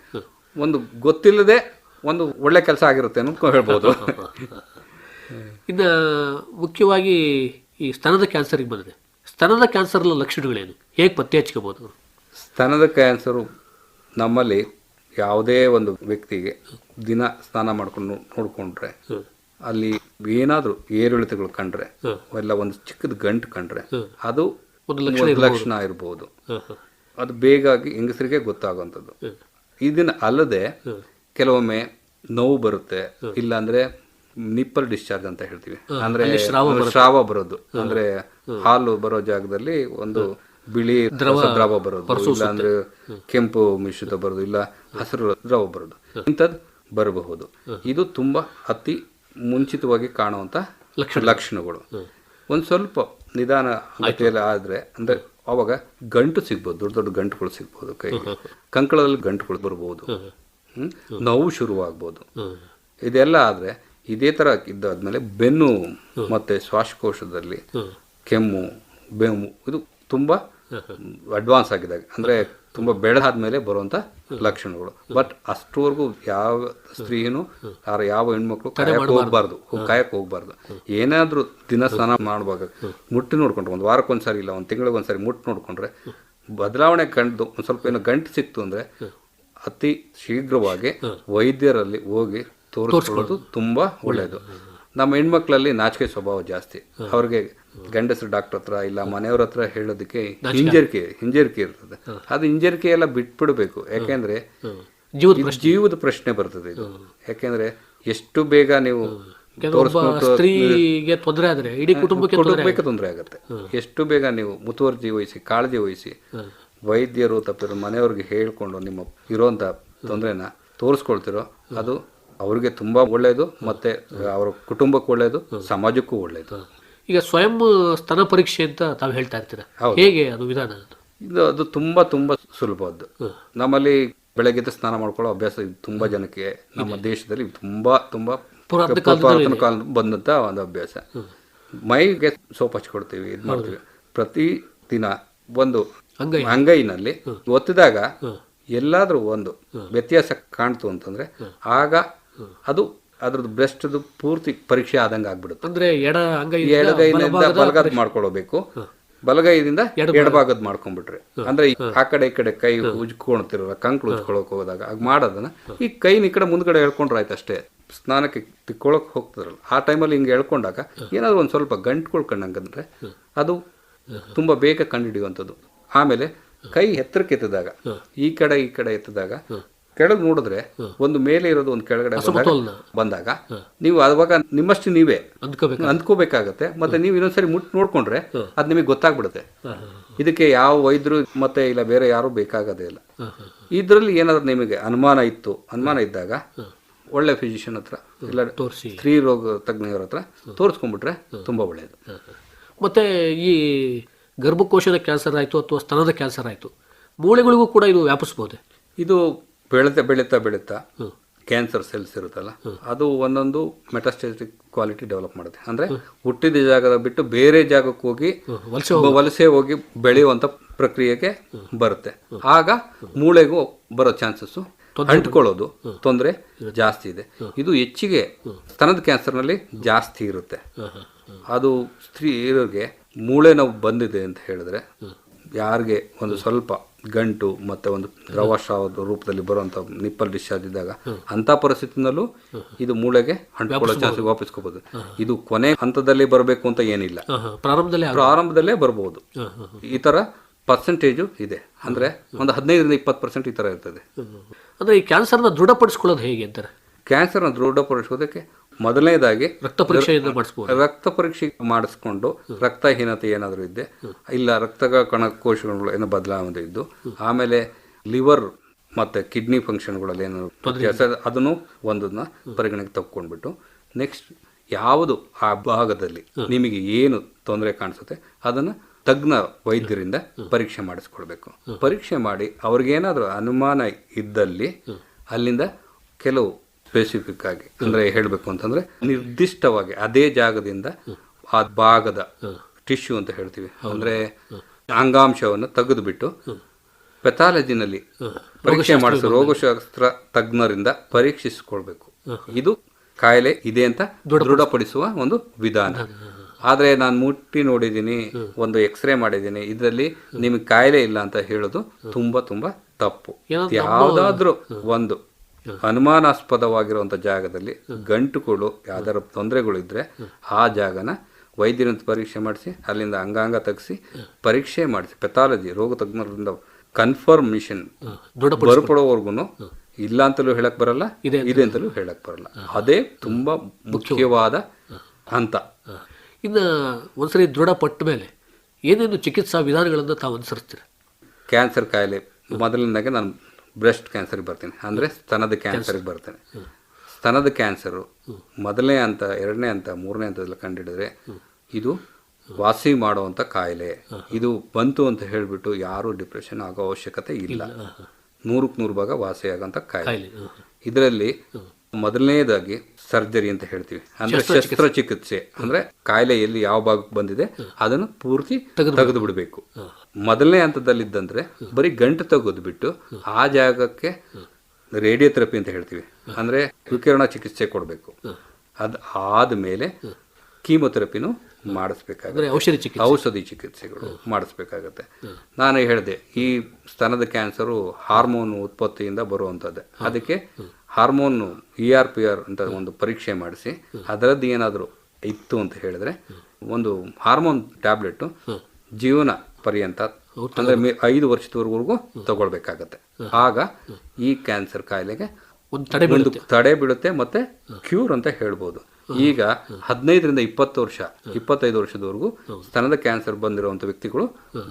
ಒಂದು ಗೊತ್ತಿಲ್ಲದೆ ಒಂದು ಒಳ್ಳೆ ಕೆಲಸ ಆಗಿರುತ್ತೆ ಅಂತ ಹೇಳ್ಬೋದು. ಇನ್ನು ಮುಖ್ಯವಾಗಿ ಈ ಸ್ತನದ ಕ್ಯಾನ್ಸರ್ಗೆ ಬಂದಿದೆ. ಸ್ತನದ ಕ್ಯಾನ್ಸರ್ನ ಲಕ್ಷಣಗಳೇನು? ಹೇಗೆ ಪತ್ತೆ ಹಚ್ಕೋಬೋದು? ಸ್ತನದ ಕ್ಯಾನ್ಸರು ನಮ್ಮಲ್ಲಿ ಯಾವುದೇ ಒಂದು ವ್ಯಕ್ತಿಗೆ ದಿನ ಸ್ನಾನ ಮಾಡ್ಕೊಂಡು ನೋಡ್ಕೊಂಡ್ರೆ ಅಲ್ಲಿ ಏನಾದರೂ ಏರಿಳಿತಗಳು ಕಂಡ್ರೆ ಎಲ್ಲ ಒಂದು ಚಿಕ್ಕದ ಗಂಟು ಕಂಡ್ರೆ ಅದು ಲಕ್ಷಣ ಇರಬಹುದು ಅದು ಬೇಗಾಗಿ ಹೆಂಗಸರಿಗೆ ಗೊತ್ತಾಗುವಂಥದ್ದು. ಇದನ್ನ ಅಲ್ಲದೆ ಕೆಲವೊಮ್ಮೆ ನೋವು ಬರುತ್ತೆ ಇಲ್ಲಾಂದ್ರೆ ನಿಪ್ಪಲ್ ಡಿಸ್ಚಾರ್ಜ್ ಅಂತ ಹೇಳ್ತೀವಿ. ಅಂದ್ರೆ ಶ್ರಾವ ಬರೋದು. ಅಂದ್ರೆ ಹಾಲು ಬರೋ ಜಾಗದಲ್ಲಿ ಒಂದು ಬಿಳಿ ದ್ರವ ದ್ರವ ಬರೋದು. ಇಲ್ಲ ಅಂದ್ರೆ ಕೆಂಪು ಮಿಶ್ರಿತ ಬರೋದು ಇಲ್ಲ ಹಸಿರು ದ್ರವ ಬರೋದು. ಇಂಥದ್ದು ಬರಬಹುದು. ಇದು ತುಂಬಾ ಅತಿ ಮುಂಚಿತವಾಗಿ ಕಾಣುವಂತ ಲಕ್ಷಣಗಳು. ಒಂದು ಸ್ವಲ್ಪ ನಿಧಾನ ಆದರೆ ಅಂದ್ರೆ ಅವಾಗ ಗಂಟು ಸಿಗ್ಬೋದು ದೊಡ್ಡ ದೊಡ್ಡ ಗಂಟುಗಳು ಸಿಗ್ಬೋದು ಕೈ ಕಂಕಳದಲ್ಲಿ ಗಂಟುಗಳು ಬರ್ಬೋದು ಹ್ಮ್? ನೋವು ಶುರುವಾಗ್ಬೋದು. ಇದೆಲ್ಲ ಆದರೆ ಇದೇ ಥರ ಇದ್ದಾದ್ಮೇಲೆ ಬೆನ್ನು ಮತ್ತೆ ಶ್ವಾಸಕೋಶದಲ್ಲಿ ಕೆಮ್ಮು ಬೆಮ್ಮು ಇದು ತುಂಬ ಅಡ್ವಾನ್ಸ್ ಆಗಿದೆ ಅಂದರೆ ತುಂಬ ಬೆಳೆದಾದ್ಮೇಲೆ ಬರುವಂಥ ಲಕ್ಷಣಗಳು. ಬಟ್ ಅಷ್ಟವರೆಗೂ ಯಾವ ಸ್ತ್ರೀನು ಯಾರು ಯಾವ ಹೆಣ್ಮಕ್ಳು ಕಾಯಕ್ಕೆ ಹೋಗ್ಬಾರ್ದು. ಕಾಯಕ್ಕೆ ಹೋಗ್ಬಾರ್ದು. ಏನಾದರೂ ದಿನ ಸ್ನಾನ ಮಾಡುವಾಗ ಮುಟ್ಟಿ ನೋಡ್ಕೊಂಡ್ರೆ ಒಂದು ವಾರಕ್ಕೊಂದ್ಸರಿ ಇಲ್ಲ ಒಂದು ತಿಂಗಳಿಗೆ ಒಂದ್ಸರಿ ಮುಟ್ಟಿ ನೋಡ್ಕೊಂಡ್ರೆ ಬದಲಾವಣೆ ಕಂಡು ಒಂದು ಸ್ವಲ್ಪ ಏನೋ ಗಂಟು ಸಿಕ್ತು ಅಂದರೆ ಅತಿ ಶೀಘ್ರವಾಗಿ ವೈದ್ಯರಲ್ಲಿ ಹೋಗಿ ತೋರಿಸ್ಕೊಳ್ಳೋದು ತುಂಬ ಒಳ್ಳೆಯದು ನಮ್ಮ ಹೆಣ್ಮಕ್ಳಲ್ಲಿ ನಾಚಿಕೆ ಸ್ವಭಾವ ಜಾಸ್ತಿ. ಅವ್ರಿಗೆ ಗಂಡಸರು ಡಾಕ್ಟರ್ ಹತ್ರ ಇಲ್ಲ ಮನೆಯವ್ರ ಹತ್ರ ಹೇಳೋದಕ್ಕೆ ಹಿಂಜರಿಕೆ ಹಿಂಜರಿಕೆ ಇರ್ತದೆ. ಅದು ಹಿಂಜರಿಕೆ ಎಲ್ಲ ಬಿಟ್ಬಿಡ್ಬೇಕು. ಯಾಕೆಂದ್ರೆ ಜೀವದ ಪ್ರಶ್ನೆ. ಬರ್ತದೆ ಇದು. ಯಾಕೆಂದ್ರೆ ಎಷ್ಟು ಬೇಗ ನೀವು ಸ್ತ್ರೀಗೆ ತೊಂದರೆ ಆದ್ರೆ ಇಡೀ ಕುಟುಂಬಕ್ಕೆ ತೊಂದರೆ ಆಗುತ್ತೆ. ಎಷ್ಟು ಬೇಗ ನೀವು ಮುತುವರ್ಜಿ ವಹಿಸಿ ಕಾಳಜಿ ವಹಿಸಿ ವೈದ್ಯರು ತಪ್ಪಿರೋ ಮನೆಯವ್ರಿಗೆ ಹೇಳ್ಕೊಂಡು ನಿಮ್ಮ ಇರೋಂಥ ತೊಂದರೆನ ತೋರಿಸ್ಕೊಳ್ತಿರೋ ಅದು ಅವ್ರಿಗೆ ತುಂಬಾ ಒಳ್ಳೇದು ಮತ್ತೆ ಅವ್ರ ಕುಟುಂಬಕ್ಕೂ ಒಳ್ಳೇದು ಸಮಾಜಕ್ಕೂ ಒಳ್ಳೆಯದು ಈಗ ಸ್ವಯಂ ಸ್ತನ ಪರೀಕ್ಷೆ ಅಂತ ತಾವು ಹೇಳ್ತಾ ಇರ್ತೀರ. ಹೇಗೆ ಅದು ವಿಧಾನ ಅದು? ಇದು ಅದು ತುಂಬಾ ತುಂಬಾ ಸುಲಭದ್ದು ನಮ್ಮಲ್ಲಿ ಬೆಳಗ್ಗೆ ಎದ್ದು ಸ್ನಾನ ಮಾಡ್ಕೊಳ್ಳೋ ಅಭ್ಯಾಸ ಇದು ತುಂಬಾ ಜನಕ್ಕೆ ನಮ್ಮ ದೇಶದಲ್ಲಿ ತುಂಬಾ ತುಂಬಾ ಪುರಾತನ ಪುರಾತನ ಕಾಲ ಬಂದಂತ ಒಂದು ಅಭ್ಯಾಸ. ಮೈಗೆ ಸೋಪ್ ಹಚ್ಕೊಡ್ತೀವಿ ಇದು ಮಾಡ್ತೀವಿ. ಪ್ರತಿ ದಿನ ಒಂದು ಅಂಗೈ. ಅಂಗೈನಲ್ಲಿ ಒತ್ತಿದಾಗ ಎಲ್ಲಾದ್ರೂ ಒಂದು ವ್ಯತ್ಯಾಸ ಕಾಣ್ತು ಅಂತಂದ್ರೆ ಆಗ ಅದು ಅದ್ರದ್ದು ಬ್ರೆಸ್ಟ್ದು ಪೂರ್ತಿ ಪರೀಕ್ಷೆ ಆದಂಗೆ ಆಗ್ಬಿಡುತ್ತೆ. ಅಂದ್ರೆ ಎಡ ಎಡಗೈನಿಂದ ಬಲಗದ್ ಮಾಡ್ಕೊಳ್ಬೇಕು ಬಲಗೈದಿಂದ ಎಡಭಾಗದ್ ಮಾಡ್ಕೊಂಡ್ಬಿಟ್ರೆ ಅಂದ್ರೆ ಆ ಕಡೆ ಈ ಕಡೆ ಕೈ ಉಜ್ಕೊಳ್ತಿರಲ್ಲ ಕಂಕ್ಳು ಉಜ್ಕೊಳಕ್ ಹೋದಾಗ ಆಗ ಮಾಡೋದನ್ನ ಈ ಕೈನ ಈ ಕಡೆ ಮುಂದ್ಗಡೆ ಎಳ್ಕೊಂಡ್ರೆ ಆಯ್ತು ಅಷ್ಟೇ. ಸ್ನಾನಕ್ಕೆ ತಿಕ್ಕೊಳಕ್ ಹೋಗ್ತಿರಲ್ಲ ಆ ಟೈಮಲ್ಲಿ ಹಿಂಗೆ ಎಳ್ಕೊಂಡಾಗ ಏನಾದ್ರು ಒಂದ್ ಸ್ವಲ್ಪ ಗಂಟ್ಗಳು ಕಂಡಂಗಂದ್ರೆ ಅದು ತುಂಬಾ ಬೇಗ ಕಂಡುಹಿಡಿಯುವಂಥದ್ದು. ಆಮೇಲೆ ಕೈ ಎತ್ತರಕ್ಕೆ ಎತ್ತಿದಾಗ ಈ ಕಡೆ ಈ ಕಡೆ ಎತ್ತಿದಾಗ ಕೆಳಗೆ ನೋಡಿದ್ರೆ ಒಂದು ಮೇಲೆ ಇರೋದು ಒಂದು ಕೆಳಗಡೆ ಬಂದಾಗ- ನೀವು ಅವಾಗ ನಿಮ್ಮಷ್ಟು ನೀವೇ ಅಂದ್ಕೋಬೇಕು ಅಂದ್ಕೋಬೇಕಾಗತ್ತೆ. ಮತ್ತೆ ನೀವು ಇನ್ನೊಂದ್ಸರಿ ಮುಟ್ ನೋಡ್ಕೊಂಡ್ರೆ ಅದ್ ನಿಮಗೆ ಗೊತ್ತಾಗ್ಬಿಡುತ್ತೆ. ಇದಕ್ಕೆ ಯಾವ ವೈದ್ಯರು ಮತ್ತೆ ಇಲ್ಲ ಬೇರೆ ಯಾರು ಬೇಕಾಗೋದೇ ಇಲ್ಲ. ಇದ್ರಲ್ಲಿ ಏನಾದ್ರು ನಿಮಗೆ ಅನುಮಾನ ಇತ್ತು ಅನುಮಾನ ಇದ್ದಾಗ ಒಳ್ಳೆ ಫಿಸಿಷಿಯನ್ ಹತ್ರ ಇಲ್ಲ ತೋರಿಸಿ. ಸ್ತ್ರೀ ರೋಗ ತಜ್ಞರ ಹತ್ರ ತೋರಿಸ್ಕೊಂಡ್ಬಿಟ್ರೆ ತುಂಬಾ ಒಳ್ಳೆಯದು ಮತ್ತೆ ಈ ಗರ್ಭಕೋಶದ ಕ್ಯಾನ್ಸರ್ ಆಯಿತು ಅಥವಾ ಸ್ತನದ ಕ್ಯಾನ್ಸರ್ ಆಯಿತು ಮೂಳೆಗಳಿಗೂ ಕೂಡ ಇದು ವ್ಯಾಪಿಸ್ಬೋದೆ? ಇದು ಬೆಳೀತಾ ಬೆಳೀತಾ ಬೆಳೀತಾ ಕ್ಯಾನ್ಸರ್ ಸೆಲ್ಸ್ ಇರುತ್ತಲ್ಲ ಅದು ಒಂದೊಂದು ಮೆಟಾಸ್ಟೆಟಿಕ್ ಕ್ವಾಲಿಟಿ ಡೆವಲಪ್ ಮಾಡುತ್ತೆ. ಅಂದ್ರೆ ಹುಟ್ಟಿದ ಜಾಗದ ಬಿಟ್ಟು ಬೇರೆ ಜಾಗಕ್ಕೆ ಹೋಗಿ ವಲಸೆ ಹೋಗಿ ಬೆಳೆಯುವಂತ ಪ್ರಕ್ರಿಯೆಗೆ ಬರುತ್ತೆ. ಆಗ ಮೂಳೆಗೂ ಬರೋ ಚಾನ್ಸಸ್ ಅಂಟ್ಕೊಳ್ಳೋದು ತೊಂದರೆ ಜಾಸ್ತಿ ಇದೆ. ಇದು ಹೆಚ್ಚಿಗೆ ಸ್ತನದ ಕ್ಯಾನ್ಸರ್ನಲ್ಲಿ ಜಾಸ್ತಿ ಇರುತ್ತೆ. ಅದು ಸ್ತ್ರೀಯರಿಗೆ ಮೂಳೆ ನೋವು ಬಂದಿದೆ ಅಂತ ಹೇಳಿದ್ರೆ ಯಾರಿಗೆ ಒಂದು ಸ್ವಲ್ಪ ಗಂಟು ಮತ್ತೆ ಒಂದು ದ್ರವಸ್ರಾವದ ರೂಪದಲ್ಲಿ ಬರುವಂತ ನಿಪ್ಪಲ್ ಡಿಸ್ಚಾರ್ಜ್ ಇದ್ದಾಗ ಅಂತ ಪರಿಸ್ಥಿತಿನಲ್ಲೂ ಇದು ಮೂಳೆಗೆ ಅಂಟ್ಕೊಳ್ಳೋ ಚಾನ್ಸ್ ವಾಪಸ್ಕೋಬಹುದು ಇದು ಕೊನೆ ಹಂತದಲ್ಲಿ ಬರಬೇಕು ಅಂತ ಏನಿಲ್ಲ. ಪ್ರಾರಂಭದಲ್ಲಿ. ಪ್ರಾರಂಭದಲ್ಲೇ ಬರಬಹುದು ಈ ತರ ಪರ್ಸೆಂಟೇಜು ಇದೆ. ಅಂದ್ರೆ ಒಂದು ಹದಿನೈದರಿಂದ ಇಪ್ಪತ್ತು ಪರ್ಸೆಂಟ್ ಈ ತರ ಇರ್ತದೆ. ಅಂದ್ರೆ ಈ ಕ್ಯಾನ್ಸರ್ನ ದೃಢಪಡಿಸ್ಕೊಳ್ಳೋದು ಹೇಗೆ ಅಂತಾರೆ? ಕ್ಯಾನ್ಸರ್ನ ದೃಢಪಡಿಸೋದಕ್ಕೆ ಮೊದಲನೇದಾಗಿ ರಕ್ತ ಪರೀಕ್ಷೆ ಮಾಡಿಸ್ಬೋದು. ರಕ್ತ ಪರೀಕ್ಷೆ ಮಾಡಿಸ್ಕೊಂಡು ರಕ್ತಹೀನತೆ ಏನಾದರೂ ಇದ್ದೆ ಇಲ್ಲ ರಕ್ತ ಕಣ ಕೋಶಗಳು ಏನೋ ಬದಲಾವಣೆ ಇದ್ದು ಆಮೇಲೆ ಲಿವರ್ ಮತ್ತು ಕಿಡ್ನಿ ಫಂಕ್ಷನ್ಗಳಲ್ಲಿ ಏನಾದ್ರು ಅದನ್ನು ಒಂದನ್ನ ಪರಿಗಣನೆಗೆ ತಕ್ಕೊಂಡ್ಬಿಟ್ಟು ನೆಕ್ಸ್ಟ್ ಯಾವುದು ಆ ಭಾಗದಲ್ಲಿ ನಿಮಗೆ ಏನು ತೊಂದರೆ ಕಾಣಿಸುತ್ತೆ ಅದನ್ನು ತಜ್ಞ ವೈದ್ಯರಿಂದ ಪರೀಕ್ಷೆ ಮಾಡಿಸ್ಕೊಳ್ಬೇಕು. ಪರೀಕ್ಷೆ ಮಾಡಿ ಅವ್ರಿಗೇನಾದರೂ ಅನುಮಾನ ಇದ್ದಲ್ಲಿ ಅಲ್ಲಿಂದ ಕೆಲವು ಸ್ಪೆಸಿಫಿಕ್ ಆಗಿ ಅಂದ್ರೆ ಹೇಳಬೇಕು ಅಂತಂದ್ರೆ ನಿರ್ದಿಷ್ಟವಾಗಿ ಅದೇ ಜಾಗದಿಂದ ಆ ಭಾಗದ ಟಿಶ್ಯೂ ಅಂತ ಹೇಳ್ತೀವಿ. ಅಂದ್ರೆ ಅಂಗಾಂಶವನ್ನು ತೆಗೆದುಬಿಟ್ಟು ಪೆಥಾಲಜಿನಲ್ಲಿ ಪರೀಕ್ಷೆ ಮಾಡಿಸೋ ರೋಗಶಾಸ್ತ್ರ ತಜ್ಞರಿಂದ ಪರೀಕ್ಷಿಸಿಕೊಳ್ಬೇಕು. ಇದು ಕಾಯಿಲೆ ಇದೆ ಅಂತ ದೃಢಪಡಿಸುವ ಒಂದು ವಿಧಾನ. ಆದ್ರೆ ನಾನು ಮುಟ್ಟಿ ನೋಡಿದ್ದೀನಿ ಒಂದು ಎಕ್ಸ್ರೇ ಮಾಡಿದ್ದೀನಿ ಇದರಲ್ಲಿ ನಿಮಗೆ ಕಾಯಿಲೆ ಇಲ್ಲ ಅಂತ ಹೇಳೋದು ತುಂಬಾ ತುಂಬಾ ತಪ್ಪು. ಯಾವುದಾದ್ರೂ ಒಂದು ಅನುಮಾನಾಸ್ಪದವಾಗಿರುವಂತ ಜಾಗದಲ್ಲಿ ಗಂಟುಗಳು ಯಾವ್ದಾರ ತೊಂದರೆಗಳು ಇದ್ರೆ ಆ ಜಾಗನ ವೈದ್ಯರಿಂದ ಪರೀಕ್ಷೆ ಮಾಡಿಸಿ ಅಲ್ಲಿಂದ ಅಂಗಾಂಗ ತೆಗೆಸಿ ಪರೀಕ್ಷೆ ಮಾಡಿಸಿ. ಪೆಥಾಲಜಿ ರೋಗ ತಜ್ಞರಿಂದ ಕನ್ಫರ್ಮೇಶನ್ ಬರ್ಪಡೋವರೆಗೂ ಇಲ್ಲ ಅಂತಲೂ ಹೇಳಕ್ ಬರಲ್ಲ ಇದೆ ಅಂತಲೂ ಹೇಳಕ್ ಬರಲ್ಲ. ಅದೇ ತುಂಬಾ ಮುಖ್ಯವಾದ ಹಂತ. ಇನ್ನು ಒಂದ್ಸರಿ ದೃಢಪಟ್ಟ ಮೇಲೆ ಏನೇನು ಚಿಕಿತ್ಸಾ ವಿಧಾನಗಳನ್ನು ತಾವು ಅನುಸರಿಸ್ತೀರ? ಕ್ಯಾನ್ಸರ್ ಕಾಯಿಲೆ ಮೊದಲನೇದಾಗೆ ನಾನು ಬ್ರೆಸ್ಟ್ ಕ್ಯಾನ್ಸರ್ಗೆ ಬರ್ತೀನಿ. ಅಂದರೆ ಸ್ತನದ ಕ್ಯಾನ್ಸರ್ಗೆ ಬರ್ತೇನೆ. ಸ್ತನದ ಕ್ಯಾನ್ಸರು ಮೊದಲನೇ ಹಂತ ಎರಡನೇ ಹಂತ ಮೂರನೇ ಹಂತದಲ್ಲಿ ಕಂಡಿಡಿದ್ರೆ ಇದು ವಾಸಿ ಮಾಡುವಂಥ ಕಾಯಿಲೆ. ಇದು ಬಂತು ಅಂತ ಹೇಳಿಬಿಟ್ಟು ಯಾರು ಡಿಪ್ರೆಷನ್ ಆಗೋ ಅವಶ್ಯಕತೆ ಇಲ್ಲ. ನೂರಕ್ಕೆ ನೂರು ಭಾಗ ವಾಸಿ ಆಗೋಂಥ ಕಾಯಿಲೆ. ಕಾಯಿಲೆ. ಇದರಲ್ಲಿ ಮೊದಲನೇದಾಗಿ ಸರ್ಜರಿ ಅಂತ ಹೇಳ್ತೀವಿ. ಅಂದ್ರೆ ಶಸ್ತ್ರಚಿಕಿತ್ಸೆ. ಅಂದ್ರೆ ಕಾಯಿಲೆ ಎಲ್ಲಿ ಯಾವ ಭಾಗಕ್ಕೆ ಬಂದಿದೆ ಅದನ್ನು ಪೂರ್ತಿ ತೆಗೆದು ಬಿಡಬೇಕು. ಮೊದಲನೇ ಹಂತದಲ್ಲಿದ್ದಂದ್ರೆ ಬರೀ ಗಂಟು ತೆಗೆದು ಬಿಟ್ಟು ಆ ಜಾಗಕ್ಕೆ ರೇಡಿಯೋಥೆರಪಿ ಅಂತ ಹೇಳ್ತೀವಿ. ಅಂದ್ರೆ ವಿಕಿರಣ ಚಿಕಿತ್ಸೆ ಕೊಡಬೇಕು. ಅದು ಆದ್ಮೇಲೆ ಕೀಮೊಥೆರಪಿನೂ ಮಾಡಿಸ್ಬೇಕಾಗುತ್ತೆ. ಔಷಧಿ ಚಿಕಿತ್ಸೆ. ಔಷಧಿ ಚಿಕಿತ್ಸೆಗಳು ಮಾಡಿಸ್ಬೇಕಾಗತ್ತೆ. ನಾನು ಹೇಳಿದೆ ಈ ಸ್ತನದ ಕ್ಯಾನ್ಸರು ಹಾರ್ಮೋನ್ ಉತ್ಪತ್ತಿಯಿಂದ ಬರುವಂಥದ್ದೇ. ಅದಕ್ಕೆ hormone E R P R ಅಂತ ಒಂದು ಪರೀಕ್ಷೆ ಮಾಡಿಸಿ ಅದರದ್ದು ಏನಾದರೂ ಇತ್ತು ಅಂತ ಹೇಳಿದ್ರೆ ಒಂದು ಹಾರ್ಮೋನ್ ಟ್ಯಾಬ್ಲೆಟ್ ಜೀವನ ಪರ್ಯಂತ ಅಂದ್ರೆ ಐದು ವರ್ಷದವರೆಗೂ ತಗೊಳ್ಬೇಕಾಗತ್ತೆ. ಆಗ ಈ ಕ್ಯಾನ್ಸರ್ ಕಾಯಿಲೆಗೆ ಒಂದು ತಡೆ ಒಂದು ತಡೆ ಬೀಳುತ್ತೆ ಮತ್ತೆ ಕ್ಯೂರ್ ಅಂತ ಹೇಳ್ಬೋದು. ಈಗ ಹದಿನೈದರಿಂದ ಇಪ್ಪತ್ತು ವರ್ಷ ಇಪ್ಪತ್ತೈದು ವರ್ಷದವರೆಗೂ ಸ್ತನದ ಕ್ಯಾನ್ಸರ್ ಬಂದಿರುವಂತ ವ್ಯಕ್ತಿಗಳು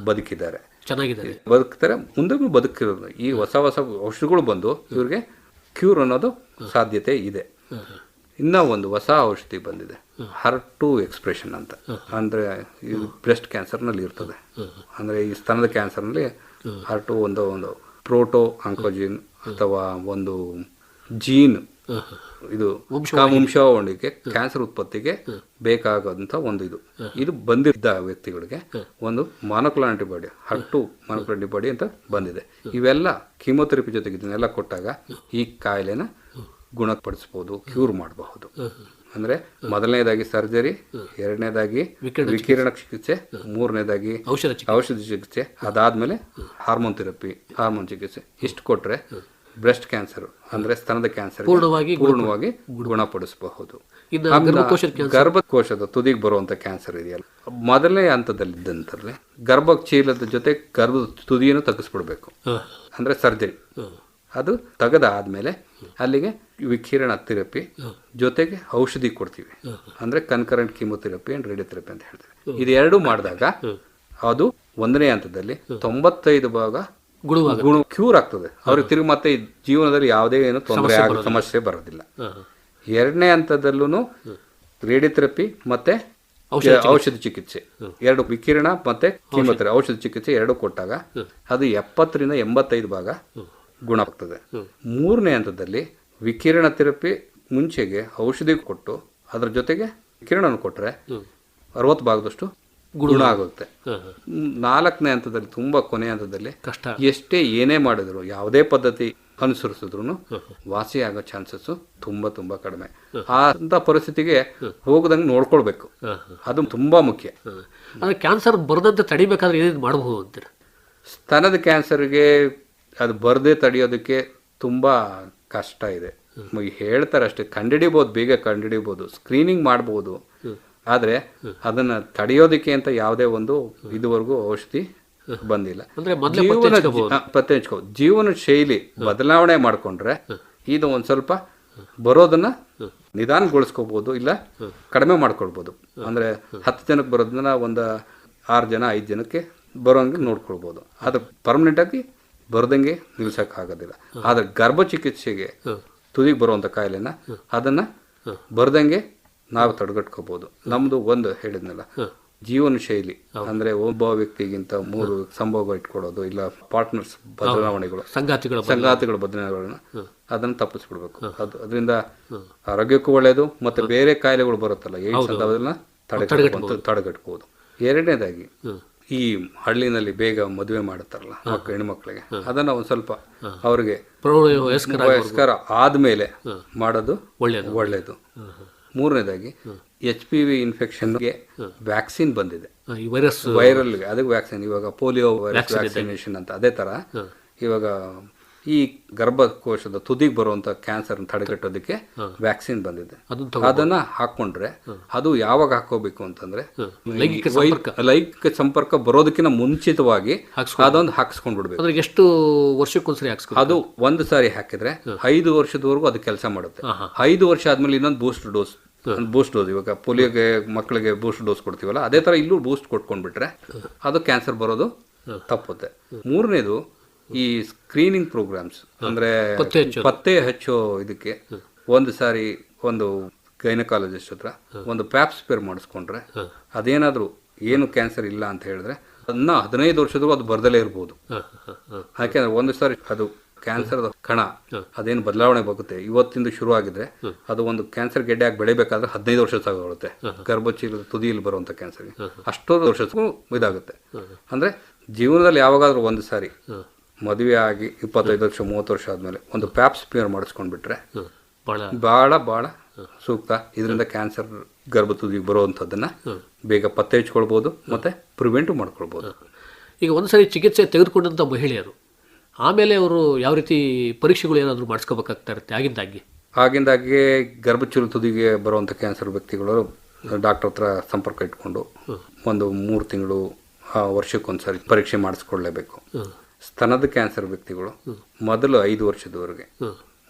ಬದುಕಿದ್ದಾರೆ. ಚೆನ್ನಾಗಿದೆ ಬದುಕ್ತಾರೆ ಮುಂದೆ ಬದುಕಿರೋದು. ಈ ಹೊಸ ಹೊಸ ಔಷಧಿಗಳು ಬಂದು ಇವ್ರಿಗೆ ಕ್ಯೂರ್ ಅನ್ನೋದು ಸಾಧ್ಯತೆ ಇದೆ. ಇನ್ನೂ ಒಂದು ಹೊಸ ಔಷಧಿ ಬಂದಿದೆ. ಹರ್ ಟು ಎಕ್ಸ್ಪ್ರೆಷನ್ ಅಂತ. ಅಂದ್ರೆ ಇದು ಬ್ರೆಸ್ಟ್ ಕ್ಯಾನ್ಸರ್ನಲ್ಲಿ ಇರ್ತದೆ. ಅಂದ್ರೆ ಈ ಸ್ತನದ ಕ್ಯಾನ್ಸರ್ನಲ್ಲಿ ಹರ್ ಟು ಒಂದು ಒಂದು ಪ್ರೋಟೋ ಆಂಕೋಜಿನ್ ಅಥವಾ ಒಂದು ಜೀನ್ ಇದು ವಂಶಾವಳಿಗೆ ಕ್ಯಾನ್ಸರ್ ಉತ್ಪತ್ತಿಗೆ ಬೇಕಾಗಂತ ಒಂದು ಇದು ಇದು ಬಂದಿದ್ದ ವ್ಯಕ್ತಿಗಳಿಗೆ ಒಂದು ಮಾನೋಕ್ಲೋನ್ ಆಂಟಿಬಾಡಿ ಹಟ್ಟು ಮಾನೋಕ್ಲೋನ್ ಆಂಟಿಬಾಡಿ ಅಂತ ಬಂದಿದೆ. ಇವೆಲ್ಲ ಕೀಮೋಥೆರಪಿ ಜೊತೆಗೆ ಇದನ್ನೆಲ್ಲ ಕೊಟ್ಟಾಗ ಈ ಕಾಯಿಲೆನ ಗುಣಪಡಿಸಬಹುದು ಕ್ಯೂರ್ ಮಾಡಬಹುದು. ಅಂದ್ರೆ ಮೊದಲನೇದಾಗಿ ಸರ್ಜರಿ ಎರಡನೇದಾಗಿ ವಿಕಿರಣ ಚಿಕಿತ್ಸೆ. ಮೂರನೇದಾಗಿ ಔಷಧಿ ಚಿಕಿತ್ಸೆ. ಅದಾದ್ಮೇಲೆ ಹಾರ್ಮೋನ್ ಥೆರಪಿ ಹಾರ್ಮೋನ್ ಚಿಕಿತ್ಸೆ. ಇಷ್ಟು ಕೊಟ್ರೆ ಬ್ರೆಸ್ಟ್ ಕ್ಯಾನ್ಸರ್ ಅಂದ್ರೆ ಸ್ತನದ ಕ್ಯಾನ್ಸರ್ ಪೂರ್ಣವಾಗಿ ಪೂರ್ಣವಾಗಿ ಗುಣಪಡಿಸಬಹುದು. ಗರ್ಭಕೋಶದ ತುದಿಗೆ ಬರುವಂತ ಕ್ಯಾನ್ಸರ್ ಇದೆಯಲ್ಲ ಮೊದಲನೇ ಹಂತದಲ್ಲಿ ಗರ್ಭ ಚೀಲದ ಜೊತೆ ಗರ್ಭದ ತುದಿಯನ್ನು ತಗ್ಸ್ಬಿಡ್ಬೇಕು. ಅಂದ್ರೆ ಸರ್ಜರಿ. ಅದು ತಗದ ಆದ್ಮೇಲೆ ಅಲ್ಲಿಗೆ ವಿಕಿರಣ ಥೆರಪಿ ಜೊತೆಗೆ ಔಷಧಿ ಕೊಡ್ತೀವಿ. ಅಂದ್ರೆ ಕನ್ಕರೆಂಟ್ ಕೀಮೋಥೆರಪಿ ಅಂಡ್ ರೇಡಿಯೋಥೆರಪಿ ಅಂತ ಹೇಳ್ತೀವಿ. ಇದೆರಡು ಮಾಡಿದಾಗ ಅದು ಒಂದನೇ ಹಂತದಲ್ಲಿ ತೊಂಬತ್ತೈದು ಭಾಗ ಗುಣ ಕ್ಯೂರ್ ಆಗ್ತದೆ. ಅವ್ರಿಗೆ ತಿರುಗಿ ಮತ್ತೆ ಜೀವನದಲ್ಲಿ ಯಾವುದೇ ಏನು ತೊಂದರೆ ಆಗೋ ಸಮಸ್ಯೆ ಬರೋದಿಲ್ಲ. ಎರಡನೇ ಹಂತದಲ್ಲೂ ರೇಡಿಯೋಥೆರಪಿ ಮತ್ತೆ ಔಷಧಿ ಚಿಕಿತ್ಸೆ. ಎರಡು ವಿಕಿರಣ ಮತ್ತೆ ಕಿಮೋಥೆರಪಿ. ಔಷಧಿ ಚಿಕಿತ್ಸೆ ಎರಡು ಕೊಟ್ಟಾಗ ಅದು ಎಪ್ಪತ್ತರಿಂದ ಎಂಬತ್ತೈದು ಭಾಗ ಗುಣ ಆಗ್ತದೆ. ಮೂರನೇ ಹಂತದಲ್ಲಿ ವಿಕಿರಣ ಥೆರಪಿ ಮುಂಚೆಗೆ ಔಷಧಿ ಕೊಟ್ಟು ಅದರ ಜೊತೆಗೆ ವಿಕಿರಣ ಕೊಟ್ರೆ ಅರವತ್ತು ಭಾಗದಷ್ಟು ಗುಣ ಆಗುತ್ತೆ. ನಾಲ್ಕನೇ ಹಂತದಲ್ಲಿ ತುಂಬಾ ಕೊನೆ ಹಂತದಲ್ಲಿ ಕಷ್ಟ ಎಷ್ಟೇ ಏನೇ ಮಾಡಿದ್ರು ಯಾವುದೇ ಪದ್ಧತಿ ಅನುಸರಿಸಿದ್ರು ವಾಸಿ ಆಗೋ ಚಾನ್ಸಸ್ ತುಂಬಾ ತುಂಬಾ ಕಡಿಮೆ. ಅಂತ ಪರಿಸ್ಥಿತಿಗೆ ಹೋಗದಂಗೆ ನೋಡ್ಕೊಳ್ಬೇಕು. ಅದು ತುಂಬಾ ಮುಖ್ಯ. ಅಂದ್ರೆ ಕ್ಯಾನ್ಸರ್ ಬರದಂತೆ ತಡಿಬೇಕಾದ್ರೆ ಏನೇನು ಮಾಡಬಹುದು ಅಂತೀರ? ಸ್ತನದ ಕ್ಯಾನ್ಸರ್ಗೆ ಅದು ಬರದೇ ತಡೆಯೋದಕ್ಕೆ ತುಂಬಾ ಕಷ್ಟ ಇದೆ. ಹೇಳ್ತಾರೆ ಅಷ್ಟೇ ಕಂಡಿಡಿಬೋದು ಬೇಗ ಕಂಡಿಡಿಬೋದು ಸ್ಕ್ರೀನಿಂಗ್ ಮಾಡ್ಬೋದು. ಆದ್ರೆ ಅದನ್ನ ತಡೆಯೋದಕ್ಕೆ ಅಂತ ಯಾವುದೇ ಒಂದು ಇದುವರೆಗೂ ಔಷಧಿ ಬಂದಿಲ್ಲ. ಜೀವನ ಪತ್ತೆ ಜೀವನ ಶೈಲಿ ಬದಲಾವಣೆ ಮಾಡ್ಕೊಂಡ್ರೆ ಇದು ಒಂದು ಸ್ವಲ್ಪ ಬರೋದನ್ನ ನಿಧಾನಗೊಳಿಸ್ಕೋಬಹುದು ಇಲ್ಲ ಕಡಿಮೆ ಮಾಡ್ಕೊಳ್ಬೋದು. ಅಂದ್ರೆ ಹತ್ತು ಜನಕ್ಕೆ ಬರೋದನ್ನ ಒಂದು ಆರು ಜನ ಐದು ಜನಕ್ಕೆ ಬರೋಂಗೆ ನೋಡ್ಕೊಳ್ಬಹುದು ಅದು ಪರ್ಮನೆಂಟ್ ಆಗಿ ಬರದಂಗೆ ನಿಲ್ಸಕ್ ಆಗೋದಿಲ್ಲ ಆದ್ರೆ ಗರ್ಭ ಚಿಕಿತ್ಸೆಗೆ ತುದಿಗೆ ಬರುವಂತ ಕಾಯಿಲೆನ ಅದನ್ನ ಬರ್ದಂಗೆ ನಾವು ತಡೆಗಟ್ಕೋಬಹುದು ನಮ್ದು ಒಂದು ಹೇಳಿದ್ನಲ್ಲ ಜೀವನ ಶೈಲಿ ಅಂದ್ರೆ ಒಬ್ಬ ವ್ಯಕ್ತಿಗಿಂತ ಮೂರು ಸಂಭೋಗ ಇಟ್ಕೊಳ್ಳೋದು ಇಲ್ಲ ಪಾರ್ಟ್ನರ್ಸ್ ಬದಲಾವಣೆಗಳು ಸಂಗಾತಿಗಳ ಸಂಗಾತಿಗಳ ಬದಲಾವಣೆಗಳನ್ನ ಅದನ್ನ ತಪ್ಪಿಸ್ಬಿಡ್ಬೇಕು. ಅದು ಅದರಿಂದ ಆರೋಗ್ಯಕ್ಕೂ ಒಳ್ಳೆಯದು ಮತ್ತೆ ಬೇರೆ ಕಾಯಿಲೆಗಳು ಬರುತ್ತಲ್ಲ ಏಡ್ಸ್ ಅದನ್ನ ಎರಡನೇದಾಗಿ ಈ ಹಳ್ಳಿನಲ್ಲಿ ಬೇಗ ಮದುವೆ ಮಾಡುತ್ತಾರಲ್ಲ ಮಕ್ಕಳು ಹೆಣ್ಮಕ್ಳಿಗೆ ಅದನ್ನ ಒಂದ್ ಸ್ವಲ್ಪ ಅವ್ರಿಗೆ ವಯಸ್ಕರ ಆದ್ಮೇಲೆ ಮಾಡೋದು ಒಳ್ಳೇದು. ಒಳ್ಳೆಯದು ಮೂರನೇದಾಗಿ ಎಚ್ ಪಿ ವಿ ಇನ್ಫೆಕ್ಷನ್ಗೆ ವ್ಯಾಕ್ಸಿನ್ ಬಂದಿದೆ. ಈ ವೈರಸ್ ವೈರಲ್ ಅದಕ್ಕೆ ವ್ಯಾಕ್ಸಿನ್ ಇವಾಗ ಪೋಲಿಯೋ ವೈರಸ್ ವ್ಯಾಕ್ಸಿನೇಷನ್ ಅಂತ ಅದೇ ತರ. ಇವಾಗ ಈ ಗರ್ಭಕೋಶದ ತುದಿಗೆ ಬರುವಂತ ಕ್ಯಾನ್ಸರ್ ತಡೆಗಟ್ಟೋದಕ್ಕೆ ವ್ಯಾಕ್ಸಿನ್ ಬಂದಿದೆ. ಅದನ್ನ ಹಾಕೊಂಡ್ರೆ ಅದು ಯಾವಾಗ ಹಾಕೋಬೇಕು ಅಂತಂದ್ರೆ ಲೈಂಗಿಕ ಸಂಪರ್ಕ. ಬರೋದಕ್ಕಿಂತ ಮುಂಚಿತವಾಗಿ ಅದೊಂದು ಹಾಕ್ಸ್ಕೊಂಡ್ ಬಿಡ್ಬೇಕು ಎಷ್ಟು ವರ್ಷಕ್ಕೊಂದ್ಸರಿ ಹಾಕ್ಸ್ಕೊ ಅದು ಒಂದು ಸಾರಿ ಹಾಕಿದ್ರೆ ಐದು ವರ್ಷದವರೆಗೂ ಅದು ಕೆಲಸ ಮಾಡುತ್ತೆ. ಐದು ವರ್ಷ ಆದ್ಮೇಲೆ ಇನ್ನೊಂದು ಬೂಸ್ಟ್ ಡೋಸ್ ಬೂಸ್ಟ್ ಡೋಸ್ ಇವಾಗ ಪೋಲಿಯೋಗೆ ಮಕ್ಕಳಿಗೆ ಬೂಸ್ಟ್ ಡೋಸ್ ಕೊಡ್ತೀವಲ್ಲ ಅದೇ ತರ ಇಲ್ಲೂ ಬೂಸ್ಟ್ ಕೊಟ್ಕೊಂಡ್ಬಿಟ್ರೆ ಅದು ಕ್ಯಾನ್ಸರ್ ಬರೋದು ತಪ್ಪುತ್ತೆ. ಮೂರನೇದು ಈ ಸ್ಕ್ರೀನಿಂಗ್ ಪ್ರೋಗ್ರಾಮ್ಸ್ ಅಂದ್ರೆ ಪತ್ತೆ. ಹಚ್ಚೋ ಇದಕ್ಕೆ ಒಂದು ಸಾರಿ ಒಂದು ಗೈನಕಾಲಜಿಸ್ಟ್ ಹತ್ರ ಒಂದು ಪ್ಯಾಪ್ ಸ್ಪೇರ್ ಮಾಡಿಸ್ಕೊಂಡ್ರೆ ಅದೇನಾದ್ರೂ ಏನು ಕ್ಯಾನ್ಸರ್ ಇಲ್ಲ ಅಂತ ಹೇಳಿದ್ರೆ ಅದನ್ನ ಹದಿನೈದು ವರ್ಷದವರೆಗೂ ಅದು ಬರ್ದಲೇ ಇರ್ಬೋದು. ಯಾಕೆಂದ್ರೆ ಒಂದು ಸಾರಿ ಅದು ಕ್ಯಾನ್ಸರ್ ಕಣ ಅದೇನು ಬದಲಾವಣೆ ಬರುತ್ತೆ. ಇವತ್ತಿಂದ ಶುರು ಆಗಿದ್ರೆ ಅದು ಒಂದು ಕ್ಯಾನ್ಸರ್ ಗೆಡ್ಡೆ ಆಗಿ ಬೆಳಿಬೇಕಾದ್ರೆ ಹದಿನೈದು ವರ್ಷ ತಗೊಳುತ್ತೆ ಗರ್ಭಚೀಲದ ತುದಿಯಲ್ಲಿ ಬರುವಂತ ಕ್ಯಾನ್ಸರ್ ಅಷ್ಟೊಂದು ವರ್ಷಕ್ಕೂ ಇದಾಗುತ್ತೆ. ಅಂದ್ರೆ ಜೀವನದಲ್ಲಿ ಯಾವಾಗಾದ್ರೂ ಒಂದು ಸಾರಿ ಮದುವೆ ಆಗಿ ಇಪ್ಪತ್ತೈದು ವರ್ಷ ಮೂವತ್ತು ವರ್ಷ ಆದ್ಮೇಲೆ ಒಂದು ಪ್ಯಾಪ್ ಸ್ಮಿಯರ್ ಮಾಡಿಸ್ಕೊಂಡ್ಬಿಟ್ರೆ ಬಿಟ್ರೆ ಬಹಳ ಬಹಳ ಸೂಕ್ತ. ಇದರಿಂದ ಕ್ಯಾನ್ಸರ್ ಗರ್ಭ ತುದಿಗೆ ಬರುವಂಥದ್ದನ್ನ ಬೇಗ ಪತ್ತೆ ಹಚ್ಕೊಳ್ಬೋದು ಮತ್ತೆ ಪ್ರಿವೆಂಟ್ ಮಾಡ್ಕೊಳ್ಬೋದು. ಈಗ ಒಂದ್ಸರಿ ಚಿಕಿತ್ಸೆ ತೆಗೆದುಕೊಂಡಂಥ ಮಹಿಳೆಯರು ಆಮೇಲೆ ಅವರು ಯಾವ ರೀತಿ ಪರೀಕ್ಷೆಗಳು ಏನಾದರೂ ಮಾಡಿಸ್ಕೋಬೇಕಾಗ್ತಾ ಇರುತ್ತೆ ಆಗಿಂದಾಗಿ ಆಗಿಂದಾಗೆ ಗರ್ಭಚುರು ತುದಿಗೆ ಬರುವಂಥ ಕ್ಯಾನ್ಸರ್ ವ್ಯಕ್ತಿಗಳು ಡಾಕ್ಟರ್ ಹತ್ರ ಸಂಪರ್ಕ ಇಟ್ಕೊಂಡು ಒಂದು ಮೂರು ತಿಂಗಳು ವರ್ಷಕ್ಕೊಂದ್ಸರಿ ಪರೀಕ್ಷೆ ಮಾಡಿಸ್ಕೊಳ್ಳೇಬೇಕು. ಸ್ತನದ ಕ್ಯಾನ್ಸರ್ ವ್ಯಕ್ತಿಗಳು ಮೊದಲು ಐದು ವರ್ಷದವರೆಗೆ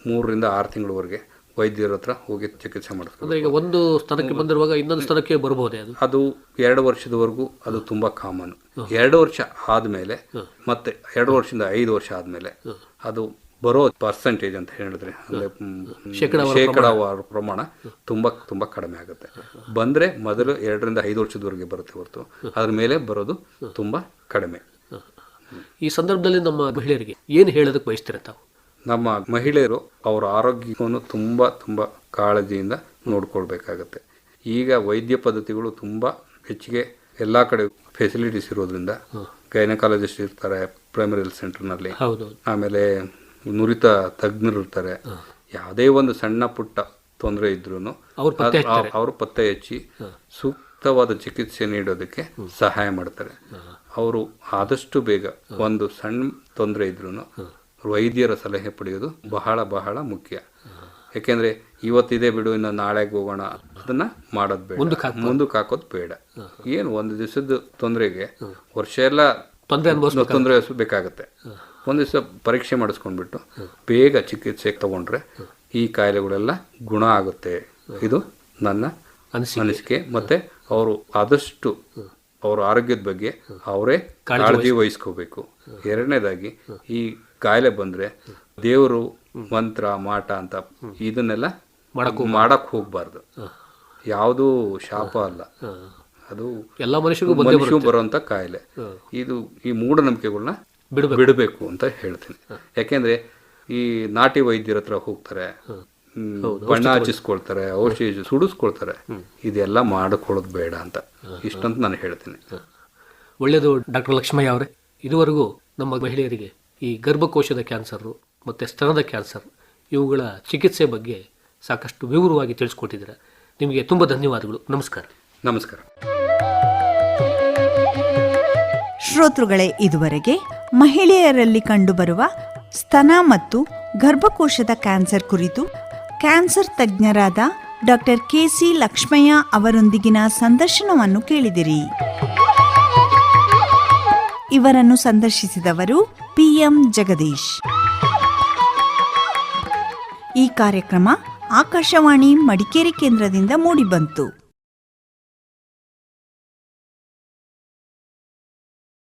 ಮೂರರಿಂದ ಆರು ತಿಂಗಳವರೆಗೆ ವೈದ್ಯರ ಹತ್ರ ಹೋಗಿ ಚಿಕಿತ್ಸೆ ಮಾಡಿಸ್ತಾರೆ ಈಗ ಒಂದು ಸ್ತನಕ್ಕೆ ಬಂದಿರುವಾಗ ಇನ್ನೊಂದು ಸ್ಥಳಕ್ಕೆ ಬರಬಹುದೇ ಅದು? ಅದು ಎರಡು ವರ್ಷದವರೆಗೂ ಅದು ತುಂಬಾ ಕಾಮನ್ ಎರಡು ವರ್ಷ ಆದ್ಮೇಲೆ ಮತ್ತೆ ಎರಡು ವರ್ಷದಿಂದ ಐದು ವರ್ಷ ಆದ್ಮೇಲೆ ಅದು ಬರೋ ಪರ್ಸೆಂಟೇಜ್ ಅಂತ ಹೇಳಿದ್ರೆ ಶೇಕಡಾವಾರು ಪ್ರಮಾಣ. ತುಂಬಾ ತುಂಬಾ ಕಡಿಮೆ ಆಗುತ್ತೆ. ಬಂದ್ರೆ ಮೊದಲು ಎರಡರಿಂದ ಐದು ವರ್ಷದವರೆಗೆ ಬರುತ್ತೆ ಹೊರತು. ಅದ್ರ ಮೇಲೆ ಬರೋದು ತುಂಬಾ ಕಡಿಮೆ. ಈ ಸಂದರ್ಭದಲ್ಲಿ ನಮ್ಮ ಮಹಿಳೆಯರಿಗೆ ಏನು ಹೇಳೋದಕ್ಕೆ ಬಯಸ್ತೀರ ತಾವು ನಮ್ಮ ಮಹಿಳೆಯರು ಅವರ ಆರೋಗ್ಯವನ್ನು ತುಂಬ ತುಂಬ ಕಾಳಜಿಯಿಂದ ನೋಡ್ಕೊಳ್ಬೇಕಾಗತ್ತೆ. ಈಗ ವೈದ್ಯ ಪದ್ಧತಿಗಳು ತುಂಬ ಹೆಚ್ಚಿಗೆ ಎಲ್ಲ ಕಡೆ ಫೆಸಿಲಿಟೀಸ್ ಇರೋದ್ರಿಂದ ಗೈನಕಾಲಜಿಸ್ಟ್ ಇರ್ತಾರೆ ಪ್ರೈಮರಿ ಹೆಲ್ತ್ ಸೆಂಟರ್ನಲ್ಲಿ ಆಮೇಲೆ ನುರಿತ ತಜ್ಞರು ಇರ್ತಾರೆ. ಯಾವುದೇ ಒಂದು ಸಣ್ಣ ಪುಟ್ಟ ತೊಂದರೆ ಇದ್ರೂ. ಅವರು ಪತ್ತೆ ಹಚ್ಚಿ ಸೂಕ್ತವಾದ ಚಿಕಿತ್ಸೆ ನೀಡೋದಕ್ಕೆ ಸಹಾಯ ಮಾಡ್ತಾರೆ. ಅವರು ಆದಷ್ಟು ಬೇಗ ಒಂದು ಸಣ್ಣ ತೊಂದರೆ ಇದ್ರೂ ವೈದ್ಯರ ಸಲಹೆ ಪಡೆಯೋದು ಬಹಳ ಬಹಳ ಮುಖ್ಯ. ಯಾಕೆಂದ್ರೆ ಇವತ್ತಿದೆ ಬಿಡು ಇನ್ನು ನಾಳೆಗೆ ಹೋಗೋಣ ಅದನ್ನ ಮಾಡೋದು ಬೇಡ. ಮುಂದಕ್ಕೆ ಹಾಕೋದು ಬೇಡ. ಏನು ಒಂದು ದಿವಸದ ತೊಂದರೆಗೆ ವರ್ಷ ಎಲ್ಲ ತೊಂದರೆ ತೊಂದರೆ ಬೇಕಾಗುತ್ತೆ ಒಂದು ದಿವಸ ಪರೀಕ್ಷೆ ಮಾಡಿಸ್ಕೊಂಡ್ಬಿಟ್ಟು ಬೇಗ ಚಿಕಿತ್ಸೆ ತಗೊಂಡ್ರೆ ಈ ಕಾಯಿಲೆಗಳೆಲ್ಲ ಗುಣ ಆಗುತ್ತೆ. ಇದು ನನ್ನ. ಅನಿಸಿಕೆ. ಮತ್ತೆ ಅವರು ಆದಷ್ಟು ಅವರ ಆರೋಗ್ಯದ ಬಗ್ಗೆ ಅವರೇ ಕಾಳಜಿ ವಹಿಸ್ಕೋಬೇಕು. ಎರಡನೇದಾಗಿ ಈ ಕಾಯಿಲೆ ಬಂದ್ರೆ ದೇವರು ಮಂತ್ರ ಮಾಟ ಅಂತ ಇದನ್ನೆಲ್ಲ ಮಾಡಕ್ ಹೋಗ್ಬಾರ್ದು. ಯಾವುದು ಶಾಪ ಅಲ್ಲ. ಅದು ಎಲ್ಲ ಮನುಷ್ಯರಿಗೂ ಮನುಷ್ಯ ಬರುವಂತ ಕಾಯಿಲೆ. ಇದು ಈ ಮೂಢನಂಬಿಕೆಗಳನ್ನ ಬಿಡ್ಬೇಕು. ಅಂತ ಹೇಳ್ತೀನಿ. ಯಾಕೆಂದ್ರೆ ಈ ನಾಟಿ ವೈದ್ಯರ ಹತ್ರ ಹೋಗ್ತಾರೆ. ಬಣ್ಣ ಹಚ್ಚಿಸ್ಕೊಳ್ತಾರೆ ಔಷಧಿ ಸುಡಿಸ್ಕೊಳ್ತಾರೆ. ಇದೆಲ್ಲ ಮಾಡಿಕೊಳ್ಳೋದು ಬೇಡ ಅಂತ ಇಷ್ಟಂತ ನಾನು ಹೇಳ್ತೀನಿ. ಒಳ್ಳೆಯದು ಡಾಕ್ಟರ್ ಲಕ್ಷ್ಮಯ್ಯ ಅವರೇ ಇದುವರೆಗೂ ನಮ್ಮ ಮಹಿಳೆಯರಿಗೆ ಈ ಗರ್ಭಕೋಶದ ಕ್ಯಾನ್ಸರು ಮತ್ತು ಸ್ತನದ ಕ್ಯಾನ್ಸರ್ ಇವುಗಳ ಚಿಕಿತ್ಸೆ ಬಗ್ಗೆ ಸಾಕಷ್ಟು ವಿವರವಾಗಿ ತಿಳಿಸ್ಕೊಟ್ಟಿದ್ದೀರಾ. ನಿಮಗೆ ತುಂಬ ಧನ್ಯವಾದಗಳು. ನಮಸ್ಕಾರ. ನಮಸ್ಕಾರ. ಶ್ರೋತೃಗಳೇ ಇದುವರೆಗೆ ಮಹಿಳೆಯರಲ್ಲಿ ಕಂಡುಬರುವ ಸ್ತನ ಮತ್ತು ಗರ್ಭಕೋಶದ ಕ್ಯಾನ್ಸರ್ ಕುರಿತು ಕ್ಯಾನ್ಸರ್ ತಜ್ಞರಾದ ಡಾಕ್ಟರ್ ಕೆಸಿ ಲಕ್ಷ್ಮಯ್ಯ ಅವರೊಂದಿಗಿನ ಸಂದರ್ಶನವನ್ನು ಕೇಳಿದಿರಿ. ಇವರನ್ನು ಸಂದರ್ಶಿಸಿದವರು ಪಿಎಂ ಜಗದೀಶ್. ಈ ಕಾರ್ಯಕ್ರಮ ಆಕಾಶವಾಣಿ ಮಡಿಕೇರಿ ಕೇಂದ್ರದಿಂದ ಮೂಡಿಬಂತು.